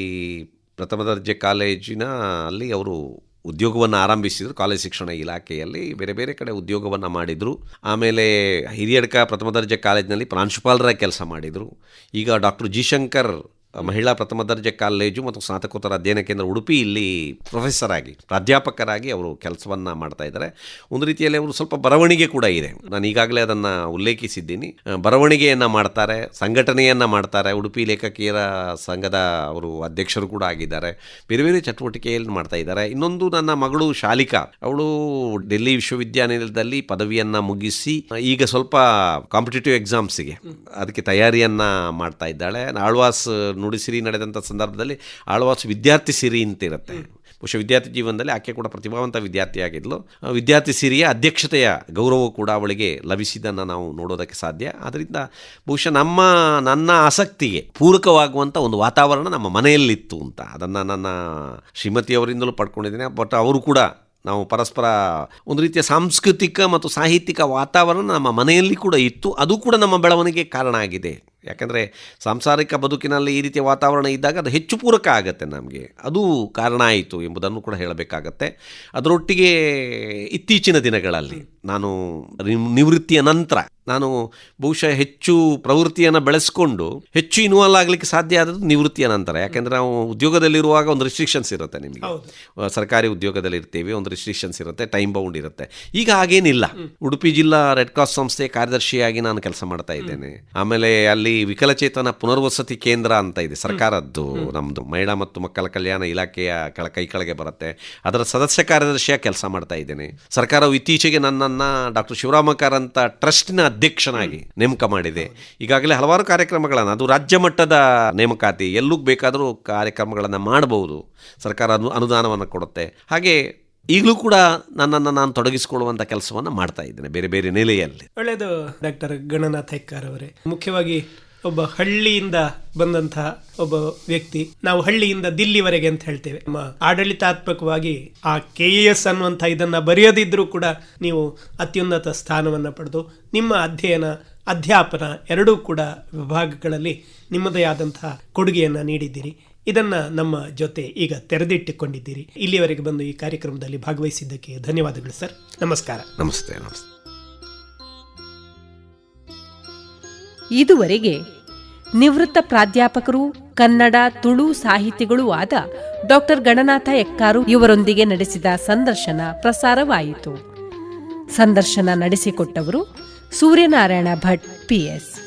ಪ್ರಥಮ ದರ್ಜೆ ಕಾಲೇಜಿನ ಅಲ್ಲಿ ಅವರು ಉದ್ಯೋಗವನ್ನು ಆರಂಭಿಸಿದರು ಕಾಲೇಜ್ ಶಿಕ್ಷಣ ಇಲಾಖೆಯಲ್ಲಿ ಬೇರೆ ಬೇರೆ ಕಡೆ ಉದ್ಯೋಗವನ್ನು ಮಾಡಿದರು. ಆಮೇಲೆ ಹಿರಿಯಡ್ಕ ಪ್ರಥಮ ದರ್ಜೆ ಕಾಲೇಜಿನಲ್ಲಿ ಪ್ರಾಂಶುಪಾಲರಾಗಿ ಕೆಲಸ ಮಾಡಿದರು. ಈಗ ಡಾಕ್ಟರ್ ಜಿ ಶಂಕರ್ ಮಹಿಳಾ ಪ್ರಥಮ ದರ್ಜೆ ಕಾಲೇಜು ಮತ್ತು ಸ್ನಾತಕೋತ್ತರ ಅಧ್ಯಯನ ಕೇಂದ್ರ ಉಡುಪಿ ಇಲ್ಲಿ ಪ್ರೊಫೆಸರ್ ಆಗಿ, ಪ್ರಾಧ್ಯಾಪಕರಾಗಿ ಅವರು ಕೆಲಸವನ್ನು ಮಾಡ್ತಾ ಇದ್ದಾರೆ. ಒಂದು ರೀತಿಯಲ್ಲಿ ಅವರು ಸ್ವಲ್ಪ ಬರವಣಿಗೆ ಕೂಡ ಇದೆ. ನಾನು ಈಗಾಗಲೇ ಅದನ್ನು ಉಲ್ಲೇಖಿಸಿದ್ದೀನಿ. ಬರವಣಿಗೆಯನ್ನು ಮಾಡ್ತಾರೆ, ಸಂಘಟನೆಯನ್ನು ಮಾಡ್ತಾರೆ. ಉಡುಪಿ ಲೇಖಕಿಯರ ಸಂಘದ ಅವರು ಅಧ್ಯಕ್ಷರು ಕೂಡ ಆಗಿದ್ದಾರೆ. ಬೇರೆ ಬೇರೆ ಚಟುವಟಿಕೆಯಲ್ಲಿ ಮಾಡ್ತಾ ಇದ್ದಾರೆ. ಇನ್ನೊಂದು ನನ್ನ ಮಗಳು ಶಾಲಿಕಾ, ಅವಳು ಡೆಲ್ಲಿ ವಿಶ್ವವಿದ್ಯಾನಿಲಯದಲ್ಲಿ ಪದವಿಯನ್ನು ಮುಗಿಸಿ, ಈಗ ಸ್ವಲ್ಪ ಕಾಂಪಿಟೇಟಿವ್ ಎಕ್ಸಾಮ್ಸಿಗೆ ಅದಕ್ಕೆ ತಯಾರಿಯನ್ನು ಮಾಡ್ತಾ ಇದ್ದಾಳೆ. ಆಳ್ವಾಸ್ ನುಡಿಸಿರಿ ನಡೆದಂಥ ಸಂದರ್ಭದಲ್ಲಿ ಆಳ್ವಾಸ್ ವಿದ್ಯಾರ್ಥಿ ಸಿರಿ ಅಂತ ಇರುತ್ತೆ. ಬಹುಶಃ ವಿದ್ಯಾರ್ಥಿ ಜೀವನದಲ್ಲಿ ಆಕೆ ಕೂಡ ಪ್ರತಿಭಾವಂತ ವಿದ್ಯಾರ್ಥಿಯಾಗಿದ್ಲು ವಿದ್ಯಾರ್ಥಿ ಸಿರಿಯ ಅಧ್ಯಕ್ಷತೆಯ ಗೌರವ ಕೂಡ ಅವಳಿಗೆ ಲಭಿಸಿದ್ದನ್ನು ನಾವು ನೋಡೋದಕ್ಕೆ ಸಾಧ್ಯ. ಆದ್ದರಿಂದ ಬಹುಶಃ ನಮ್ಮ, ನನ್ನ ಆಸಕ್ತಿಗೆ ಪೂರಕವಾಗುವಂಥ ಒಂದು ವಾತಾವರಣ ನಮ್ಮ ಮನೆಯಲ್ಲಿತ್ತು ಅಂತ. ಅದನ್ನು ನನ್ನ ಶ್ರೀಮತಿಯವರಿಂದಲೂ ಪಡ್ಕೊಂಡಿದ್ದೇನೆ. ಬಟ್ ಅವರು ಕೂಡ ನಾವು ಪರಸ್ಪರ ಒಂದು ರೀತಿಯ ಸಾಂಸ್ಕೃತಿಕ ಮತ್ತು ಸಾಹಿತ್ಯಿಕ ವಾತಾವರಣ ನಮ್ಮ ಮನೆಯಲ್ಲಿ ಕೂಡ ಇತ್ತು. ಅದು ಕೂಡ ನಮ್ಮ ಬೆಳವಣಿಗೆ ಕಾರಣ ಆಗಿದೆ. ಯಾಕೆಂದರೆ ಸಾಂಸಾರಿಕ ಬದುಕಿನಲ್ಲಿ ಈ ರೀತಿಯ ವಾತಾವರಣ ಇದ್ದಾಗ ಅದು ಹೆಚ್ಚು ಪೂರಕ ಆಗುತ್ತೆ ನಮಗೆ. ಅದು ಕಾರಣ ಆಯಿತು ಎಂಬುದನ್ನು ಕೂಡ ಹೇಳಬೇಕಾಗತ್ತೆ. ಅದರೊಟ್ಟಿಗೆ ಇತ್ತೀಚಿನ ದಿನಗಳಲ್ಲಿ ನಾನು ನಿವೃತ್ತಿಯ ನಂತರ ನಾನು ಬಹುಶಃ ಹೆಚ್ಚು ಪ್ರವೃತ್ತಿಯನ್ನು ಬೆಳೆಸ್ಕೊಂಡು ಹೆಚ್ಚು ಇನ್ವಾಲ್ವ್ ಆಗಲಿಕ್ಕೆ ಸಾಧ್ಯ ಆದದ್ದು ನಿವೃತ್ತಿಯ ನಂತರ. ಯಾಕೆಂದರೆ ನಾವು ಉದ್ಯೋಗದಲ್ಲಿರುವಾಗ ಒಂದು ರಿಸ್ಟ್ರಿಕ್ಷನ್ಸ್ ಇರುತ್ತೆ ನಿಮಗೆ. ಸರ್ಕಾರಿ ಉದ್ಯೋಗದಲ್ಲಿ ಇರ್ತೀವಿ ಒಂದು ರಿಸ್ಟ್ರಿಕ್ಷನ್ಸ್ ಇರುತ್ತೆ ಟೈಮ್ ಬೌಂಡ್ ಇರುತ್ತೆ. ಈಗ ಹಾಗೇನಿಲ್ಲ. ಉಡುಪಿ ಜಿಲ್ಲಾ ರೆಡ್ ಕ್ರಾಸ್ ಸಂಸ್ಥೆ ಕಾರ್ಯದರ್ಶಿಯಾಗಿ ನಾನು ಕೆಲಸ ಮಾಡ್ತಾ ಇದ್ದೇನೆ. ಆಮೇಲೆ ಅಲ್ಲಿ ವಿಕಲಚೇತನ ಪುನರ್ವಸತಿ ಕೇಂದ್ರ ಅಂತ ಇದೆ ಸರ್ಕಾರದ್ದು ನಮ್ಮದು ಮಹಿಳಾ ಮತ್ತು ಮಕ್ಕಳ ಕಲ್ಯಾಣ ಇಲಾಖೆಯ ಕೆಳ ಕೈ ಕೆಳಗೆ ಬರುತ್ತೆ. ಅದರ ಸದಸ್ಯ ಕಾರ್ಯದರ್ಶಿಯಾಗಿ ಕೆಲಸ ಮಾಡ್ತಾ ಇದ್ದೇನೆ. ಸರ್ಕಾರವು ಇತ್ತೀಚೆಗೆ ನನ್ನನ್ನು ಡಾಕ್ಟರ್ ಶಿವರಾಮ ಅಂತ ಟ್ರಸ್ಟ್ನ ಅಧ್ಯಕ್ಷನಾಗಿ ನೇಮಕ ಮಾಡಿದೆ. ಈಗಾಗಲೇ ಹಲವಾರು ಕಾರ್ಯಕ್ರಮಗಳನ್ನು ಅದು ರಾಜ್ಯ ಮಟ್ಟದ ನೇಮಕಾತಿ ಎಲ್ಲೂ ಬೇಕಾದರೂ ಕಾರ್ಯಕ್ರಮಗಳನ್ನು ಮಾಡಬಹುದು. ಸರ್ಕಾರ ಅನು ಅನುದಾನವನ್ನು ಕೊಡುತ್ತೆ. ಹಾಗೆ ಈಗಲೂ ಕೂಡ ನನ್ನನ್ನು ನಾನು ತೊಡಗಿಸಿಕೊಳ್ಳುವಂಥ ಕೆಲಸವನ್ನು ಮಾಡ್ತಾ ಇದ್ದೇನೆ, ಬೇರೆ ಬೇರೆ ನೆಲೆಯಲ್ಲಿ. ಒಳ್ಳೆಯದು ಡಾಕ್ಟರ್ ಗಣನಾಥ್ ಹೆಕ್ಕಾರ್ ಅವರೇ. ಮುಖ್ಯವಾಗಿ ಒಬ್ಬ ಹಳ್ಳಿಯಿಂದ ಬಂದಂತಹ ಒಬ್ಬ ವ್ಯಕ್ತಿ. ನಾವು ಹಳ್ಳಿಯಿಂದ ದಿಲ್ಲಿವರೆಗೆ ಅಂತ ಹೇಳ್ತೇವೆ. ನಮ್ಮ ಆಡಳಿತಾತ್ಮಕವಾಗಿ ಆ ಕೆ ಎಸ್ ಅನ್ನುವಂಥ ಇದನ್ನು ಬರೆಯದಿದ್ರೂ ಕೂಡ ನೀವು ಅತ್ಯುನ್ನತ ಸ್ಥಾನವನ್ನು ಪಡೆದು, ನಿಮ್ಮ ಅಧ್ಯಯನ, ಅಧ್ಯಾಪನ ಎರಡೂ ಕೂಡ ವಿಭಾಗಗಳಲ್ಲಿ ನಿಮ್ಮದೇ ಆದಂತಹ ಕೊಡುಗೆಯನ್ನು ನೀಡಿದ್ದೀರಿ. ಇದನ್ನ ನಮ್ಮ ಜೊತೆ ಈಗ ತೆರೆದಿಟ್ಟುಕೊಂಡಿದ್ದೀರಿ. ಇಲ್ಲಿಯವರೆಗೆ ಬಂದು ಈ ಕಾರ್ಯಕ್ರಮದಲ್ಲಿ ಭಾಗವಹಿಸಿದ್ದಕ್ಕೆ ಧನ್ಯವಾದಗಳು ಸರ್. ನಮಸ್ಕಾರ. ನಮಸ್ತೆ ನಮಸ್ತೆ. ಇದುವರೆಗೆ ನಿವೃತ್ತ ಪ್ರಾಧ್ಯಾಪಕರು ಕನ್ನಡ ತುಳು ಸಾಹಿತಿಗಳೂ ಆದ ಡಾಕ್ಟರ್ ಗಣನಾಥ ಎಕ್ಕಾರು ಇವರೊಂದಿಗೆ ನಡೆಸಿದ ಸಂದರ್ಶನ ಪ್ರಸಾರವಾಯಿತು. ಸಂದರ್ಶನ ನಡೆಸಿಕೊಟ್ಟವರು ಸೂರ್ಯನಾರಾಯಣ ಭಟ್ ಪಿಎಸ್